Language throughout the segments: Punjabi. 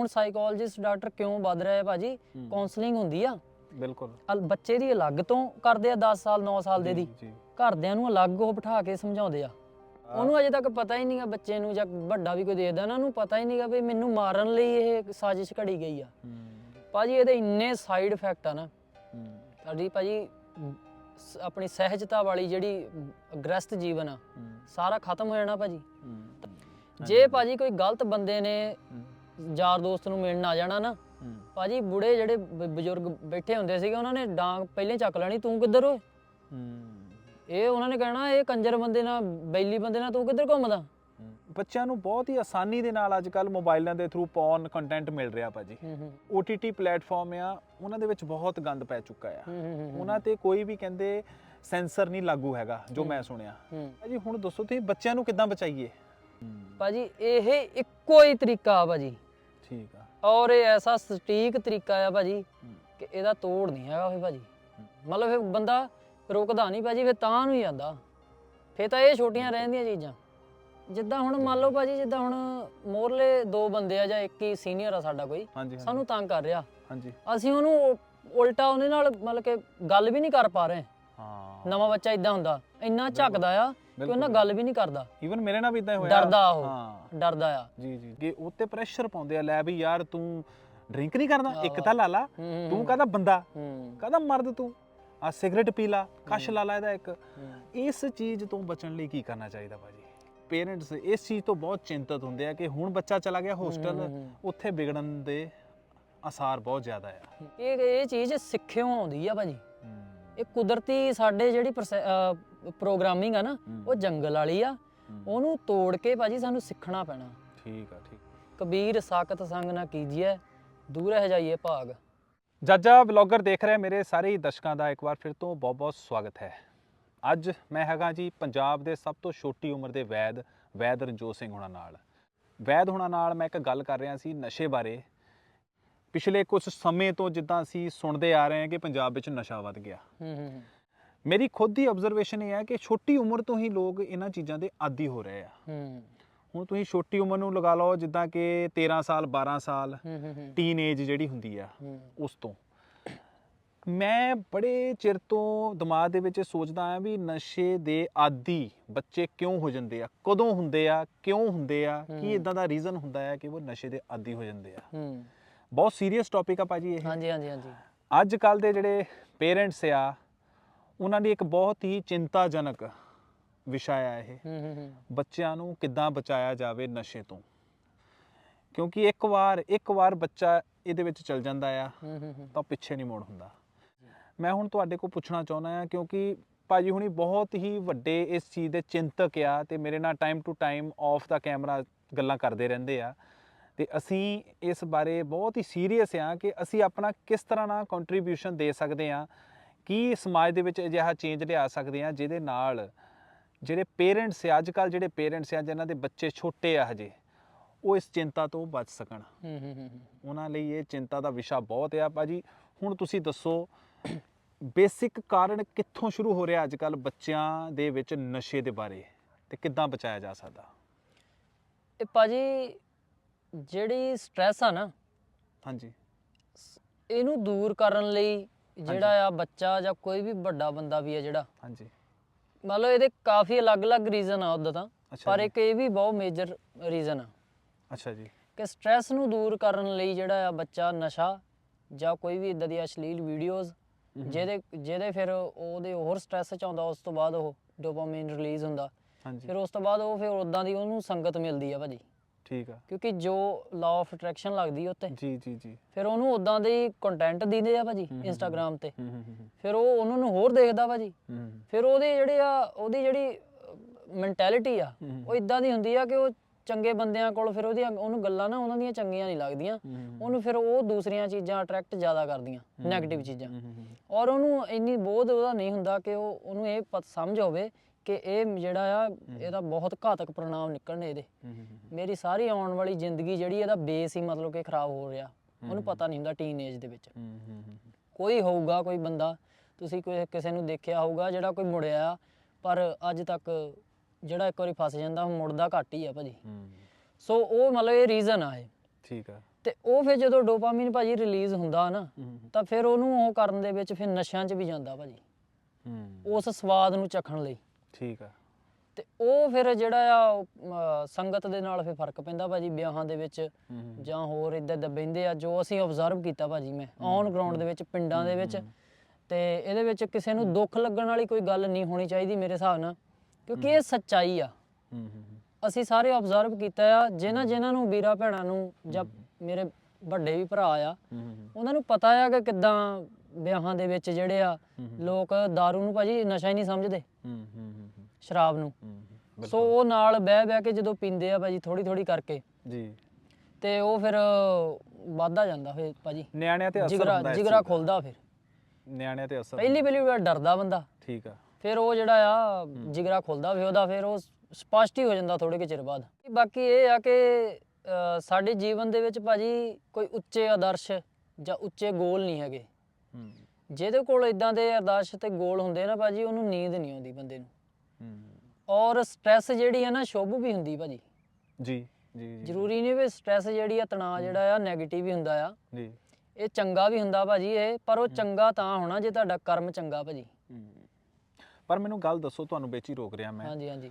ਹੁਣ ਸਾਈਕੋਲੋਜਿਸਟ ਡਾਕਟਰ ਕਿਉਂ ਵੱਧ ਰਿਹਾ ਹੈ ਭਾਜੀ। ਕਾਉਂਸਲਿੰਗ ਹੁੰਦੀ ਆ। ਬਿਲਕੁਲ। ਬੱਚੇ ਦੀ ਅਲੱਗ ਤੋਂ ਕਰਦੇ ਆ 10 ਸਾਲ 9 ਸਾਲ ਦੇ ਦੀ। ਘਰਦਿਆਂ ਨੂੰ ਅਲੱਗ ਉਹ ਬਿਠਾ ਕੇ ਸਮਝਾਉਂਦੇ ਆ। ਉਹਨੂੰ ਅਜੇ ਤੱਕ ਪਤਾ ਹੀ ਨਹੀਂਗਾ ਬੱਚੇ ਨੂੰ ਜਾਂ ਵੱਡਾ ਵੀ ਕੋਈ ਦੇਖਦਾ ਨਾ ਉਹਨੂੰ ਪਤਾ ਹੀ ਨਹੀਂਗਾ ਵੀ ਮੈਨੂੰ ਮਾਰਨ ਲਈ ਇਹ ਸਾਜ਼ਿਸ਼ ਘੜੀ ਗਈ ਆ। ਭਾਜੀ ਇਹਦੇ ਇੰਨੇ ਸਾਈਡ ਇਫੈਕਟ ਆ ਨਾ। ਸਾਡੀ ਭਾਜੀ ਆਪਣੀ ਸਹਿਜਤਾ ਵਾਲੀ ਜਿਹੜੀ ਗ੍ਰਸਤ ਜੀਵਨ ਆ ਸਾਰਾ ਖਤਮ ਹੋ ਜਾਣਾ ਭਾਜੀ। ਜੇ ਭਾਜੀ ਕੋਈ ਗਲਤ ਬੰਦੇ ਨੇ ਯਾਰ ਦੋਸਤ ਨੂੰ ਮਿਲਣ ਆ ਜਾਣਾ ਨਾ। ਭਾਜੀ ਬੁੜੇ ਜਿਹੜੇ ਬ- ਬਜ਼ੁਰਗ ਬੈਠੇ ਹੁੰਦੇ ਸੀਗੇ ਉਹਨਾਂ ਨੇ ਡਾਂਗ ਪਹਿਲੇ ਚੱਕ ਲੈਣੀ ਤੂੰ ਕਿੱਧਰ ਓਏ? ਇਹ ਉਹਨਾਂ ਨੇ ਕਹਿਣਾ ਇਹ ਕੰਜਰ ਬੰਦੇ ਨਾਲ ਬੈਲੀ ਬੰਦੇ ਨਾਲ ਤੂੰ ਕਿੱਧਰ ਘੁੰਮਦਾ। ਬੱਚਿਆਂ ਨੂੰ ਬਹੁਤ ਹੀ ਆਸਾਨੀ ਦੇ ਨਾਲ ਅੱਜ ਕੱਲ ਮੋਬਾਈਲਾਂ ਦੇ ਥਰੂ ਪੌਰਨ ਕੰਟੈਂਟ ਮਿਲ ਰਿਹਾ ਭਾਜੀ। ਹੂੰ ਹੂੰ। OTT ਪਲੇਟਫਾਰਮ ਆ ਉਹਨਾਂ ਦੇ ਵਿੱਚ ਬਹੁਤ ਗੰਦ ਪੈ ਚੁੱਕਾ ਆ। ਹੂੰ, ਹੂੰ ਹੂੰ, ਉਹਨਾਂ ਤੇ ਕੋਈ ਵੀ ਕਹਿੰਦੇ ਸੈਂਸਰ ਨਹੀਂ ਲਾਗੂ ਹੈਗਾ ਜੋ ਮੈਂ ਸੁਣਿਆ। ਹੂੰ। ਭਾਜੀ ਹੁਣ ਦੱਸੋ ਤੁਸੀਂ ਬੱਚਿਆਂ ਨੂੰ ਕਿੱਦਾਂ ਬਚਾਈਏ? ਭਾਜੀ ਇਹ ਇੱਕੋ ਹੀ ਤਰੀਕਾ ਆ ਭਾਜੀ। ਠੀਕ ਆ। ਔਰ ਇਹ ਐਸਾ ਸਟੀਕ ਤਰੀਕਾ ਆ ਭਾਜੀ। ਕਿ ਇਹਦਾ ਤੋੜ ਨਹੀਂ ਹੈਗਾ ਫੇ ਭਾਜੀ। ਮਤਲਬ ਫਿਰ ਬੰਦਾ ਰੁਕਦਾ ਨਹੀਂ ਭਾਜੀ ਫਿਰ ਤਾਂ ਨੂੰ ਹੀ ਜਾਂਦਾ ਫੇ ਤਾਂ ਇਹ ਛੋਟੀਆਂ ਰਹਿੰਦੀਆਂ ਚੀਜ਼ਾਂ। ਜਿੱਦਾਂ ਹੁਣ ਮੰਨ ਲਓ ਭਾਜੀ ਜਿੱਦਾਂ ਹੁਣ ਮੋਰਲੇ ਦੋ ਬੰਦੇ ਆ ਜਾਂ ਇੱਕ ਹੀ ਸੀਨੀਅਰ ਆ ਸਾਡਾ ਕੋਈ ਸਾਨੂੰ ਤੰਗ ਕਰ ਰਿਹਾ। ਹਾਂਜੀ। ਅਸੀਂ ਉਹਨੂੰ ਉਲਟਾ ਉਹਦੇ ਨਾਲ ਮਤਲਬ ਕਿ ਗੱਲ ਵੀ ਨਹੀਂ ਕਰ ਪਾ ਰਹੇ। ਹਾਂ। ਨਵਾਂ ਬੱਚਾ ਇਦਾਂ ਹੁੰਦਾ ਇੰਨਾ ਝੱਕਦਾ ਆ ਕਿ ਉਹਨਾਂ ਗੱਲ ਵੀ ਨਹੀਂ ਕਰਦਾ। ਈਵਨ ਮੇਰੇ ਨਾਲ ਵੀ ਇਦਾਂ ਹੋਇਆ। ਡਰਦਾ ਉਹ ਹਾਂ। ਡਰਦਾ ਆ। ਜੀ ਜੀ। ਕਿ ਉਹ ਤੇ ਪ੍ਰੈਸ਼ਰ ਪਾਉਂਦੇ ਆ ਲੈ ਵੀ ਯਾਰ ਤੂੰ ਡਰਿੰਕ ਨਹੀਂ ਕਰਦਾ ਇੱਕ। ਤਾਂ ਲਾ ਲਾ। ਹੂੰ, ਤੂੰ ਕਹਦਾ ਬੰਦਾ ਕਹਦਾ ਮਰਦ ਤੂੰ। ਆ ਸਿਗਰਟ ਪੀ ਲਾ ਕਸ਼ ਲਾ ਲਾ ਇਹਦਾ ਇੱਕ। ਇਸ ਚੀਜ਼ ਤੋਂ ਬਚਣ ਲਈ ਕੀ ਕਰਨਾ ਚਾਹੀਦਾ ਭਾਜੀ? ਪੇਰੈਂਟਸ ਇਸ ਚੀਜ਼ ਤੋਂ ਬਹੁਤ ਚਿੰਤਤ ਹੁੰਦੇ ਆ ਕਿ ਹੁਣ ਬੱਚਾ ਚਲਾ ਗਿਆ ਹੋਸਟਲ। ਉੱਥੇ ਵਿਗੜਨ ਦੇ ਅਸਾਰ ਬਹੁਤ ਜ਼ਿਆਦਾ ਆ। ਇਹ ਇਹ ਚੀਜ਼ ਸਿੱਖਿਓ ਆਉਂਦੀ ਆ ਭਾਜੀ। ਇਹ ਕੁਦਰਤੀ ਸਾਡੇ ਜਿਹੜੀ ਪ੍ਰੋਗਰਾਮਿੰਗ ਆ ਨਾ ਉਹ ਜੰਗਲ ਵਾਲੀ ਆ। ਉਹਨੂੰ ਤੋੜ ਕੇ ਭਾਜੀ ਸਾਨੂੰ ਸਿੱਖਣਾ ਪੈਣਾ। ਠੀਕ ਆ ਠੀਕ। ਕਬੀਰ ਸਾਖਤ ਸੰਗ ਨਾ ਕੀਜੀਏ ਦੂਰ ਰਹਿ ਜਾਈਏ ਭਾਗ। ਜਾਜਾ ਵਲੌਗਰ ਦੇਖ ਰਹੇ ਮੇਰੇ ਸਾਰੇ ਹੀ ਦਰਸ਼ਕਾਂ ਦਾ ਇੱਕ ਵਾਰ ਫਿਰ ਤੋਂ ਬਹੁਤ-ਬਹੁਤ ਸਵਾਗਤ ਹੈ। ਅੱਜ ਮੈਂ ਹੈਗਾ ਜੀ ਪੰਜਾਬ ਦੇ ਸਭ ਤੋਂ ਛੋਟੀ ਉਮਰ ਦੇ ਵੈਦ ਵੈਦ ਰਣਜੋਤ ਸਿੰਘ ਹੁਣਾਂ ਨਾਲ। ਵੈਦ ਹੁਣਾਂ ਨਾਲ ਮੈਂ ਇੱਕ ਗੱਲ ਕਰ ਰਿਹਾ ਸੀ ਨਸ਼ੇ ਬਾਰੇ। ਪਿਛਲੇ ਕੁਝ ਸਮੇਂ ਤੋਂ ਜਿੱਦਾਂ ਅਸੀਂ ਸੁਣਦੇ ਆ ਰਹੇ ਹਾਂ ਕਿ ਪੰਜਾਬ ਵਿੱਚ ਨਸ਼ਾ ਵੱਧ ਗਿਆ। ਹੂੰ ਹੂੰ ਹੂੰ, ਮੇਰੀ ਖੁਦ ਦੀ ਆਬਜ਼ਰਵੇਸ਼ਨ ਇਹ ਹੈ ਕਿ ਛੋਟੀ ਉਮਰ ਤੋਂ ਹੀ ਲੋਕ ਇਹਨਾਂ ਚੀਜ਼ਾਂ ਦੇ ਆਦੀ ਹੋ ਰਹੇ ਆ। ਹੂੰ। ਹੁਣ ਤੁਸੀਂ ਛੋਟੀ ਉਮਰ ਨੂੰ ਲਗਾ ਲਓ ਜਿੱਦਾਂ ਕਿ 13 ਸਾਲ 12 ਸਾਲ ਟੀਨ ਏਜ ਜਿਹੜੀ ਹੁੰਦੀ ਆ ਉਸ ਤੋਂ। ਮੈਂ ਬੜੇ ਚਿਰ ਤੋਂ ਦਿਮਾਗ ਦੇ ਵਿੱਚ ਸੋਚਦਾ ਆ ਵੀ ਨਸ਼ੇ ਦੇ ਆਦੀ ਬੱਚੇ ਕਿਉਂ ਹੋ ਜਾਂਦੇ ਆ? ਕਦੋਂ ਹੁੰਦੇ ਆ? ਕਿਉਂ ਹੁੰਦੇ ਆ? ਕੀ। ਇਦਾਂ ਦਾ ਰੀਜ਼ਨ ਹੁੰਦਾ ਹੈ ਕਿ ਉਹ ਨਸ਼ੇ ਦੇ ਆਦੀ ਹੋ ਜਾਂਦੇ ਆ? ਹੂੰ। ਬਹੁਤ ਸੀਰੀਅਸ ਟੌਪਿਕ ਆ ਭਾਜੀ ਇਹ। ਹਾਂਜੀ ਹਾਂਜੀ ਹਾਂਜੀ। ਅੱਜ ਕੱਲ ਦੇ ਜਿਹੜੇ ਪੇਰੈਂਟਸ ਆ ਉਹਨਾਂ ਦੀ ਇੱਕ ਬਹੁਤ ਹੀ ਚਿੰਤਾਜਨਕ ਵਿਸ਼ਾ ਆ ਇਹ। ਹੂੰ ਹੂੰ ਹੂੰ। ਬੱਚਿਆਂ ਨੂੰ ਕਿੱਦਾਂ ਬਚਾਇਆ ਜਾਵੇ ਨਸ਼ੇ ਤੋਂ। ਕਿਉਂਕਿ ਇੱਕ ਵਾਰ ਇੱਕ ਵਾਰ ਬੱਚਾ ਇਹਦੇ ਵਿੱਚ ਚਲ ਜਾਂਦਾ ਆ ਤਾਂ ਪਿੱਛੇ ਨਹੀਂ ਮੋੜ ਹੁੰਦਾ। ਮੈਂ ਹੁਣ ਤੁਹਾਡੇ ਕੋਲ ਪੁੱਛਣਾ ਚਾਹੁੰਦਾ ਹਾਂ ਕਿਉਂਕਿ ਭਾਜੀ ਹੁਣੀ ਬਹੁਤ ਹੀ ਵੱਡੇ ਇਸ ਚੀਜ਼ ਦੇ ਚਿੰਤਕ ਆ ਤੇ ਮੇਰੇ ਨਾਲ time to time off the camera ਗੱਲਾਂ ਕਰਦੇ ਰਹਿੰਦੇ ਆ। ਤੇ ਅਸੀਂ ਇਸ ਬਾਰੇ ਬਹੁਤ ਹੀ ਸੀਰੀਅਸ ਆ ਕਿ ਅਸੀਂ ਆਪਣਾ ਕਿਸ ਤਰ੍ਹਾਂ ਨਾਲ ਕੰਟਰੀਬਿਊਸ਼ਨ ਦੇ ਸਕਦੇ ਆ ਕੀ ਸਮਾਜ ਦੇ ਵਿੱਚ ਅਜਿਹਾ ਚੇਂਜ ਲਿਆ ਸਕਦੇ ਆ ਜਿਹਦੇ ਨਾਲ ਜਿਹੜੇ ਪੇਰੈਂਟਸ ਆ ਅੱਜ ਕੱਲ ਜਿਹੜੇ ਪੇਰੈਂਟਸ ਆ ਜਿਨ੍ਹਾਂ ਦੇ ਬੱਚੇ ਛੋਟੇ ਆ ਹਜੇ ਉਹ ਇਸ ਚਿੰਤਾ ਤੋਂ ਬਚ ਸਕਣ। ਹੂੰ ਹੂੰ ਉਹਨਾਂ ਲਈ ਇਹ ਚਿੰਤਾ ਦਾ ਵਿਸ਼ਾ ਬਹੁਤ ਆ ਭਾਜੀ। ਹੁਣ ਤੁਸੀਂ ਦੱਸੋ ਬੇਸਿਕ ਕਾਰਨ ਕਿੱਥੋਂ ਸ਼ੁਰੂ ਹੋ ਰਿਹਾ ਅੱਜ ਕੱਲ ਬੱਚਿਆਂ ਦੇ ਵਿੱਚ ਨਸ਼ੇ ਦੇ ਬਾਰੇ ਤੇ ਕਿੱਦਾਂ ਬਚਾਇਆ ਜਾ ਸਕਦਾ? ਇਹ ਭਾਜੀ ਜਿਹੜੀ ਸਟ੍ਰੈਸ ਆ ਨਾ ਹਾਂਜੀ। ਇਹਨੂੰ ਦੂਰ ਕਰਨ ਲਈ ਜਿਹੜਾ ਆ ਬੱਚਾ ਜਾਂ ਕੋਈ ਵੀ ਵੱਡਾ ਬੰਦਾ ਵੀ ਆ ਜਿਹੜਾ ਹਾਂਜੀ। ਮੰਨ ਲਓ ਇਹਦੇ ਕਾਫੀ ਅਲੱਗ-ਅਲੱਗ ਰੀਜ਼ਨ ਆ ਉਦਾਂ ਤਾਂ ਪਰ। ਇੱਕ ਇਹ ਵੀ ਬਹੁਤ ਮੇਜਰ ਰੀਜ਼ਨ ਆ। ਅੱਛਾ ਜੀ। ਕਿ ਸਟ੍ਰੈਸ ਨੂੰ ਦੂਰ ਕਰਨ ਲਈ ਜਿਹੜਾ ਆ ਬੱਚਾ ਨਸ਼ਾ ਜਾਂ ਕੋਈ ਵੀ ਇਦਾਂ ਦੀ ਅਸ਼ਲੀਲ ਵੀਡੀਓਜ਼। ਜਿਹਦੇ ਜਿਹਦੇ ਫਿਰ ਉਹਦੇ ਹੋਰ ਸਟ੍ਰੈਸ ਚ ਆਉਂਦਾ ਉਸ ਤੋਂ ਬਾਅਦ ਉਹ ਡੋਪਾਮਾਈਨ ਰਿਲੀਜ਼ ਹੁੰਦਾ। ਹਾਂਜੀ। ਫਿਰ ਉਸ ਤੋਂ ਬਾਅਦ ਉਹ ਫਿਰ ਉਦਾਂ ਦੀ ਉਹਨੂੰ ਸੰਗਤ ਮਿਲਦੀ ਆ ਭਾਜੀ। ਠੀਕ ਆ। ਕਿਉਂਕਿ ਜੋ ਲਾਅ ਆਫ ਅਟਰੈਕਸ਼ਨ ਲੱਗਦੀ ਉੱਤੇ। ਜੀ ਜੀ ਜੀ। ਫਿਰ ਉਹਨੂੰ ਉਦਾਂ ਦੇ ਕੰਟੈਂਟ ਦਿੰਦੇ ਆ ਭਾਜੀ ਇੰਸਟਾਗ੍ਰam ਤੇ। ਹੂੰ ਹੂੰ ਹੂੰ। ਫਿਰ ਉਹ ਉਹਨਾਂ ਨੂੰ ਹੋਰ ਦੇਖਦਾ ਭਾਜੀ। ਹੂੰ ਫਿਰ ਉਹਦੇ ਜਿਹੜੇ ਆ ਉਹਦੀ ਜਿਹੜੀ ਮੈਂਟੈਲਿਟੀ ਆ। ਉਹ ਇਦਾਂ ਦੀ ਹੁੰਦੀ ਆ ਕਿ ਉਹ ਚੰਗੇ ਬੰਦਿਆਂ ਕੋਲ ਫਿਰ ਉਹਦੀਆਂ ਉਹਨੂੰ ਗੱਲਾਂ ਨਾ ਉਹਨਾਂ ਦੀਆਂ ਚੰਗੀਆਂ ਨਹੀਂ ਲੱਗਦੀਆਂ। ਉਹਨੂੰ ਫਿਰ ਉਹ ਦੂਸਰੀਆਂ ਚੀਜ਼ਾਂ ਅਟਰੈਕਟ ਜ਼ਿਆਦਾ ਕਰਦੀਆਂ ਨੈਗੇਟਿਵ ਚੀਜ਼ਾਂ। ਹੂੰ ਹੂੰ ਔਰ ਉਹਨੂੰ ਇੰਨੀ ਬੋਧ ਉਹਦਾ ਨਹੀਂ ਹੁੰਦਾ ਕਿ ਉਹ ਉਹਨੂੰ ਇਹ ਪਤ ਸਮਝ ਹੋਵੇ ਕਿ ਇਹ ਜਿਹੜਾ ਆ ਇਹਦਾ ਬਹੁਤ ਘਾਤਕ ਪ੍ਰਣਾਮ ਨਿਕਲਣੇ ਇਹਦੇ। ਮੇਰੀ ਸਾਰੀ ਆਉਣ ਵਾਲੀ ਜ਼ਿੰਦਗੀ ਜਿਹੜੀ ਇਹਦਾ ਬੇਸ ਹੀ ਮਤਲਬ ਕਿ ਖਰਾਬ ਹੋ ਰਿਹਾ। ਉਹਨੂੰ ਪਤਾ ਨਹੀਂ ਹੁੰਦਾ ਟੀਨੇਜ ਦੇ ਵਿੱਚ। ਕੋਈ ਹੋਊਗਾ ਕੋਈ ਬੰਦਾ ਤੁਸੀਂ ਕੋਈ ਕਿਸੇ ਨੂੰ ਦੇਖਿਆ ਹੋਊਗਾ ਜਿਹੜਾ ਕੋਈ ਮੁੜਿਆ ਪਰ ਅੱਜ ਤੱਕ ਜਿਹੜਾ ਇੱਕ ਵਾਰੀ ਫਸ ਜਾਂਦਾ ਉਹ ਮੁੜਦਾ ਘੱਟ ਹੀ ਆ ਭਾਜੀ। ਸੋ ਉਹ ਮਤਲਬ ਇਹ ਰੀਜ਼ਨ ਆ ਇਹ। ਠੀਕ ਆ। ਤੇ ਉਹ ਫਿਰ ਜਦੋਂ ਡੋਪਾਮਾਈਨ ਭਾਜੀ ਰਿਲੀਜ਼ ਹੁੰਦਾ ਨਾ ਤਾਂ ਫਿਰ ਉਹਨੂੰ ਉਹ ਕਰਨ ਦੇ ਵਿੱਚ ਫਿਰ ਨਸ਼ਿਆਂ 'ਚ ਵੀ ਜਾਂਦਾ ਭਾਜੀ। ਉਸ ਸਵਾਦ ਨੂੰ ਚੱਖਣ ਲਈ। ਠੀਕ ਆ। ਤੇ ਉਹ ਫਿਰ ਜਿਹੜਾ ਆ ਉਹ, ਸੰਗਤ ਦੇ ਨਾਲ ਫਿਰ ਫ਼ਰਕ ਪੈਂਦਾ ਭਾਜੀ ਵਿਆਹਾਂ ਦੇ ਵਿੱਚ ਜਾਂ ਹੋਰ ਇਦਾਂ ਬਹਿੰਦੇ ਆ ਜੋ ਅਸੀਂ ਆਬਜ਼ਰਵ ਕੀਤਾ ਭਾਜੀ ਮੈਂ ਔਨ ਗਰਾਊਂਡ ਦੇ ਵਿੱਚ ਪਿੰਡਾਂ ਦੇ ਵਿੱਚ। ਤੇ ਇਹਦੇ ਵਿੱਚ ਕਿਸੇ ਨੂੰ ਦੁੱਖ ਲੱਗਣ ਵਾਲੀ ਕੋਈ ਗੱਲ ਨਹੀਂ ਹੋਣੀ ਚਾਹੀਦੀ ਮੇਰੇ ਹਿਸਾਬ ਨਾਲ ਕਿਉਂਕਿ ਇਹ ਸੱਚਾਈ ਆ। ਹੂੰ ਹੂੰ ਅਸੀਂ ਸਾਰੇ ਆਬਜ਼ਰਵ ਕੀਤਾ ਆ ਜਿਨ੍ਹਾਂ ਜਿਨ੍ਹਾਂ ਨੂੰ ਵੀਰਾ ਭੈਣਾਂ ਨੂੰ ਜਾਂ ਮੇਰੇ ਵੱਡੇ ਵੀ ਭਰਾ ਆ ਹੂੰ ਉਹਨਾਂ ਨੂੰ ਪਤਾ ਆ ਕਿ ਕਿੱਦਾਂ ਵਿਆਹਾਂ ਦੇ ਵਿੱਚ ਜਿਹੜੇ ਆ ਲੋਕ दारू ਨੂੰ ਭਾਜੀ ਨਸ਼ਾ ਹੀ ਨਹੀਂ ਸਮਝਦੇ। ਹੂੰ ਹੂੰ। ਸ਼ਰਾਬ ਨੂੰ। ਸੋ ਉਹ ਨਾਲ ਬਹਿ ਬਹਿ ਕੇ ਜਦੋਂ ਪੀਂਦੇ ਆ ਭਾਜੀ ਥੋੜੀ ਥੋੜੀ ਕਰਕੇ। ਜੀ। ਤੇ ਉਹ ਫਿਰ ਵਾਧਾ ਜਾਂਦਾ ਫਿਰ ਭਾਜੀ। ਨਿਆਣਿਆਂ ਤੇ ਅਸਰ ਜਿਗਰਾ ਹੁੰਦਾ ਜਿਗਰਾ ਦਾ। ਖੁੱਲਦਾ ਫਿਰ। ਨਿਆਣਿਆਂ ਤੇ ਅਸਰ ਪਹਿਲੀ ਪਹਿਲੀ ਵਾਰ ਡਰਦਾ ਬੰਦਾ। ਠੀਕ ਆ। ਫਿਰ ਉਹ ਜਿਹੜਾ ਆ ਜਿਗਰਾ ਖੁੱਲਦਾ ਫਿਰ ਉਹਦਾ ਫਿਰ ਉਹ ਸਪਸ਼ਟ ਹੀ ਹੋ ਜਾਂਦਾ ਥੋੜੇ ਕਿ ਚਿਰ ਬਾਅਦ। ਬਾਕੀ ਇਹ ਆ ਕਿ ਸਾਡੇ ਜੀਵਨ ਦੇ ਵਿੱਚ ਭਾਜੀ ਕੋਈ ਉੱਚੇ ਆਦਰਸ਼ ਜਾਂ ਉੱਚੇ ਗੋਲ ਨਹੀਂ ਹੈਗੇ। ਜਿਹਦੇ ਕੋਲ ਇਦਾਂ ਦੇ ਆਦਰਸ਼ ਤੇ ਗੋਲ ਹੁੰਦੇ ਨਾ ਭਾਜੀ ਉਹਨੂੰ ਨੀਂਦ ਨਹੀਂ ਆਉਂਦੀ ਬੰਦੇ ਨੂੰ। ਔਰ ਸਟ੍ਰੈਸ ਜਿਹੜੀ ਹੈ ਨਾ ਸ਼ੁਭ ਵੀ ਹੁੰਦੀ ਭਾਜੀ। ਜੀ ਜੀ ਜ਼ਰੂਰੀ ਨਹੀਂ ਵੀ ਸਟ੍ਰੈਸ ਜਿਹੜੀ ਆ ਤਣਾਅ ਜਿਹੜਾ ਆ 네ਗੇਟਿਵ ਹੀ ਹੁੰਦਾ ਆ। ਜੀ। ਇਹ ਚੰਗਾ ਵੀ ਹੁੰਦਾ ਭਾਜੀ ਇਹ ਪਰ ਉਹ ਚੰਗਾ ਤਾਂ ਹੋਣਾ ਜੇ ਤੁਹਾਡਾ ਕਰਮ ਚੰਗਾ ਭਾਜੀ। ਪਰ ਮੈਨੂੰ ਗੱਲ ਦੱਸੋ ਤੁਹਾਨੂੰ ਵਿੱਚ ਹੀ ਰੋਕ ਰਿਹਾ ਮੈਂ। ਹਾਂਜੀ ਹਾਂਜੀ।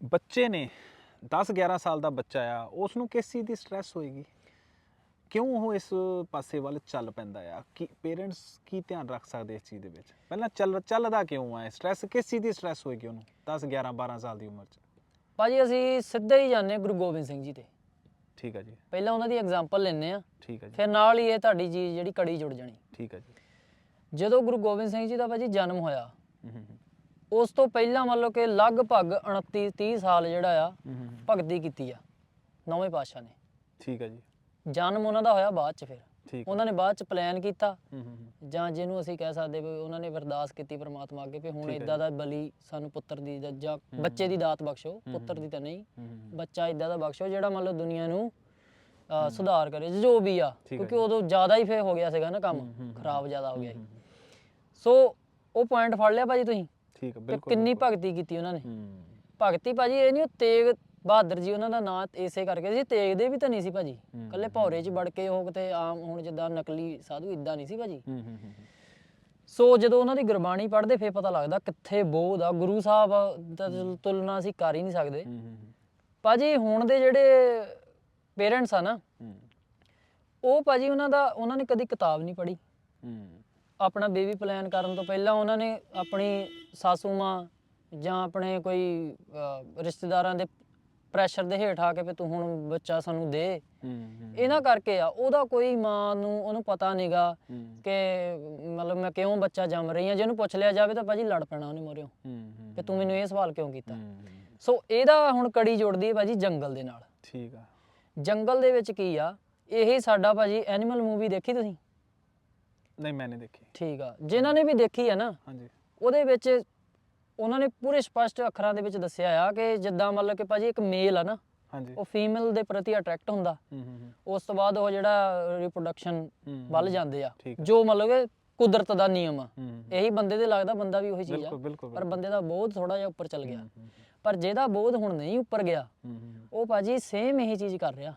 ਬੱਚੇ ਨੇ 10 11 ਸਾਲ ਦਾ ਬੱਚਾ ਆ ਉਸ ਨੂੰ ਕਿਸ ਚੀਜ਼ ਦੀ ਸਟ੍ਰੈਸ ਹੋਏਗੀ? ਕਿਉਂ ਉਹ ਇਸ ਪਾਸੇ ਵੱਲ ਚੱਲ ਪੈਂਦਾ ਆ? ਕਿ ਪੇਰੈਂਟਸ ਕੀ ਧਿਆਨ ਰੱਖ ਸਕਦੇ ਇਸ ਚੀਜ਼ ਦੇ ਵਿੱਚ? ਪਹਿਲਾਂ ਚੱਲ ਚੱਲਦਾ ਕਿਉਂ ਆ? ਸਟ੍ਰੈਸ ਕਿਸ ਚੀਜ਼ ਦੀ ਸਟ੍ਰੈਸ ਹੋਏਗੀ ਉਹਨੂੰ? 10 11 12 ਸਾਲ ਦੀ ਉਮਰ 'ਚ। ਭਾਜੀ ਅਸੀਂ ਸਿੱਧਾ ਹੀ ਜਾਂਦੇ ਗੁਰੂ ਗੋਬਿੰਦ ਸਿੰਘ ਜੀ ਤੇ। ਠੀਕ ਆ ਜੀ। ਪਹਿਲਾਂ ਉਹਨਾਂ ਦੀ ਐਗਜ਼ਾਮਪਲ ਲੈਂਦੇ ਆ ਠੀਕ ਆ ਜੀ। ਫਿਰ ਨਾਲ ਹੀ ਇਹ ਤੁਹਾਡੀ ਚੀਜ਼ ਜਿਹੜੀ ਕੜੀ ਜੁੜ ਜਾਣੀ। ਠੀਕ ਆ ਜੀ। ਜਦੋਂ ਗੁਰੂ ਗੋਬਿੰਦ ਸਿੰਘ ਜੀ ਦਾ ਭਾਜੀ ਜਨਮ ਹੋਇਆ ਉਸ ਤੋਂ ਪਹਿਲਾਂ ਮੰਨ ਲਓ ਕਿ ਲਗਭਗ 29 30 ਸਾਲ ਜਿਹੜਾ ਆ ਭਗਤੀ ਕੀਤੀ ਆ। ਨੌਵੇਂ ਪਾਤਸ਼ਾਹ ਨੇ। ਠੀਕ ਆ ਜੀ। ਜਨਮ ਉਹਨਾਂ ਦਾ ਹੋਇਆ ਬਾਅਦ ਚ ਫਿਰ। ਠੀਕ। ਉਹਨਾਂ ਨੇ ਬਾਅਦ ਚ ਪਲਾਨ ਕੀਤਾ। ਜਾਂ ਜਿਹਨੂੰ ਅਸੀਂ ਕਹਿ ਸਕਦੇ ਵੀ ਉਹਨਾਂ ਨੇ ਵਰਦਾਸ ਕੀਤੀ ਪ੍ਰਮਾਤਮਾ ਅੱਗੇ ਵੀ ਹੁਣ ਇਦਾਂ ਦਾ ਬਲੀ ਸਾਨੂੰ ਪੁੱਤਰ ਦੀ ਜਾਂ- ਬੱਚੇ ਦੀ ਦਾਤ ਬਖਸ਼ੋ ਪੁੱਤਰ ਦੀ ਤਾਂ ਨਹੀਂ। ਬੱਚਾ ਇਦਾਂ ਦਾ ਬਖਸ਼ੋ ਜਿਹੜਾ ਮੰਨ ਲਓ ਦੁਨੀਆ ਨੂੰ ਸੁਧਾਰ ਕਰੇ ਜੋ ਵੀ ਆ। ਕਿਉਂਕਿ ਉਦੋਂ ਜ਼ਿਆਦਾ ਹੀ ਫੇ ਹੋ ਗਿਆ ਸੀਗਾ ਨਾ ਕੰਮ। ਖਰਾਬ ਜ਼ਿਆਦਾ ਹੋ ਗਿਆ ਸੀ। ਸੋ ਉਹ ਪੁਆਇੰਟ ਫੜ ਲਿਆ ਭਾਜੀ ਤੁਸੀਂ। ਠੀਕ ਬਿਲਕੁਲ ਕਿੰਨੀ। ਭਗਤੀ ਕੀਤੀ ਉਹਨਾਂ ਨੇ। ਭਗਤੀ ਭਾਜੀ ਇਹ ਨਹੀਂ ਉਹ ਤੇਗ ਬਹਾਦਰ ਜੀ ਉਹਨਾਂ ਦਾ ਨਾਂ ਇਸੇ ਕਰਕੇ ਸੀ ਤੇਗ ਦੇ ਵੀ ਤਾਂ ਨਹੀਂ ਸੀ ਭਾਜੀ। ਕੱਲੇ ਭੌਰੇ 'ਚ ਵੜ ਕੇ ਉਹ ਕਿਤੇ ਆਮ ਹੁਣ ਜਿੱਦਾਂ ਨਕਲੀ ਸਾਧੂ ਇਦਾਂ ਨਹੀਂ ਸੀ ਭਾਜੀ। ਹੂੰ ਹੂੰ ਹੂੰ, ਹੂੰ। ਸੋ ਜਦੋਂ ਉਹਨਾਂ ਦੀ ਗੁਰਬਾਣੀ ਪੜ੍ਹਦੇ ਫੇਰ ਪਤਾ ਲੱਗਦਾ ਕਿੱਥੇ ਬੋਧ ਆ। ਗੁਰੂ ਸਾਹਿਬ ਦਾ ਤੁਲ- ਤੁਲਨਾ ਅਸੀਂ ਕਰ ਹੀ ਨਹੀਂ ਸਕਦੇ। ਭਾਜੀ ਹੁਣ ਦੇ ਜਿਹੜੇ ਪੇਰੈਂਟਸ ਆ ਨਾ ਉਹ ਭਾਜੀ ਉਹਨਾਂ ਦਾ ਉਹਨਾਂ ਨੇ ਕਦੀ ਕਿਤਾਬ ਨਹੀਂ ਪੜ੍ਹੀ। ਆਪਣਾ ਬੇਬੀ ਪਲਾਨ ਕਰਨ ਤੋਂ ਪਹਿਲਾਂ ਉਹਨਾਂ ਨੇ ਆਪਣੀ ਸਾਸੂ ਮਾਂ ਜਾਂ ਆਪਣੇ ਕੋਈ ਰਿਸ਼ਤੇਦਾਰਾਂ ਦੇ ਪ੍ਰੈਸ਼ਰ ਦੇ ਹੇਠ ਆ ਕੇ ਵੀ ਤੂੰ ਹੁਣ ਬੱਚਾ ਸਾਨੂੰ ਦੇ। ਇਹਨਾਂ ਕਰਕੇ ਆ ਉਹਦਾ ਕੋਈ ਮਾਂ ਨੂੰ ਉਹਨੂੰ ਪਤਾ ਨਹੀਂਗਾ ਕਿ ਮਤਲਬ ਮੈਂ ਕਿਉਂ ਬੱਚਾ ਜੰਮ ਰਹੀ ਆ ਜੇ ਉਹਨੂੰ ਪੁੱਛ ਲਿਆ ਜਾਵੇ ਤਾਂ ਭਾਜੀ ਲੜ ਪੈਣਾ ਉਹਨੇ ਮੋਰਿਓ। ਕਿ ਤੂੰ ਮੈਨੂੰ ਇਹ ਸਵਾਲ ਕਿਉਂ ਕੀਤਾ? ਸੋ ਇਹਦਾ ਹੁਣ ਕੜੀ ਜੋੜਦੀ ਹੈ ਭਾਜੀ ਜੰਗਲ ਦੇ ਨਾਲ। ਠੀਕ ਆ। ਜੰਗਲ ਦੇ ਵਿੱਚ ਕੀ ਆ ਇਹੀ ਸਾਡਾ ਭਾਜੀ ਐਨੀਮਲ ਮੂਵੀ ਦੇਖੀ ਤੁਸੀਂ? ਨਹੀਂ ਮੈਂ ਨਹੀਂ ਦੇਖੀ। ਠੀਕ ਆ ਜਿਨ੍ਹਾਂ ਨੇ ਵੀ ਦੇਖੀ ਆ ਨਾ ਹਾਂਜੀ। ਉਹਦੇ ਵਿੱਚ ਉਹਨਾਂ ਨੇ ਪੂਰੇ ਸਪਸ਼ਟ ਅੱਖਰਾਂ ਦੇ ਵਿੱਚ ਦੱਸਿਆ ਆ ਕਿ ਜਿੱਦਾਂ ਮਤਲਬ ਕਿ ਭਾਜੀ ਇੱਕ ਮੇਲ ਆ ਨਾ ਹਾਂਜੀ। ਉਹ ਫੀਮੇਲ ਦੇ ਪ੍ਰਤੀ ਅਟਰੈਕਟ ਹੁੰਦਾ। ਹੂੰ ਹੂੰ ਹੂੰ, ਉਸ ਤੋਂ ਬਾਅਦ ਉਹ ਜਿਹੜਾ ਰਿਪਰੋਡਕਸ਼ਨ ਵੱਲ ਜਾਂਦੇ ਆ। ਜੋ ਮਤਲਬ ਕਿ ਕੁਦਰਤ ਦਾ ਨਿਯਮ ਆ। ਇਹੀ ਬੰਦੇ ਦੇ ਲੱਗਦਾ ਬੰਦਾ ਵੀ ਉਹੀ ਚੀਜ਼ ਆ। ਪਰ ਬੰਦੇ ਦਾ ਬੋਧ ਥੋੜਾ ਜਿਹਾ ਉੱਪਰ ਚੱਲ ਗਿਆ। ਪਰ ਜਿਹਦਾ ਬੋਧ ਹੁਣ ਨਹੀਂ ਉੱਪਰ ਗਿਆ ਉਹ ਭਾਜੀ ਸੇਮ ਇਹੀ ਚੀਜ਼ ਕਰ ਰਿਹਾ।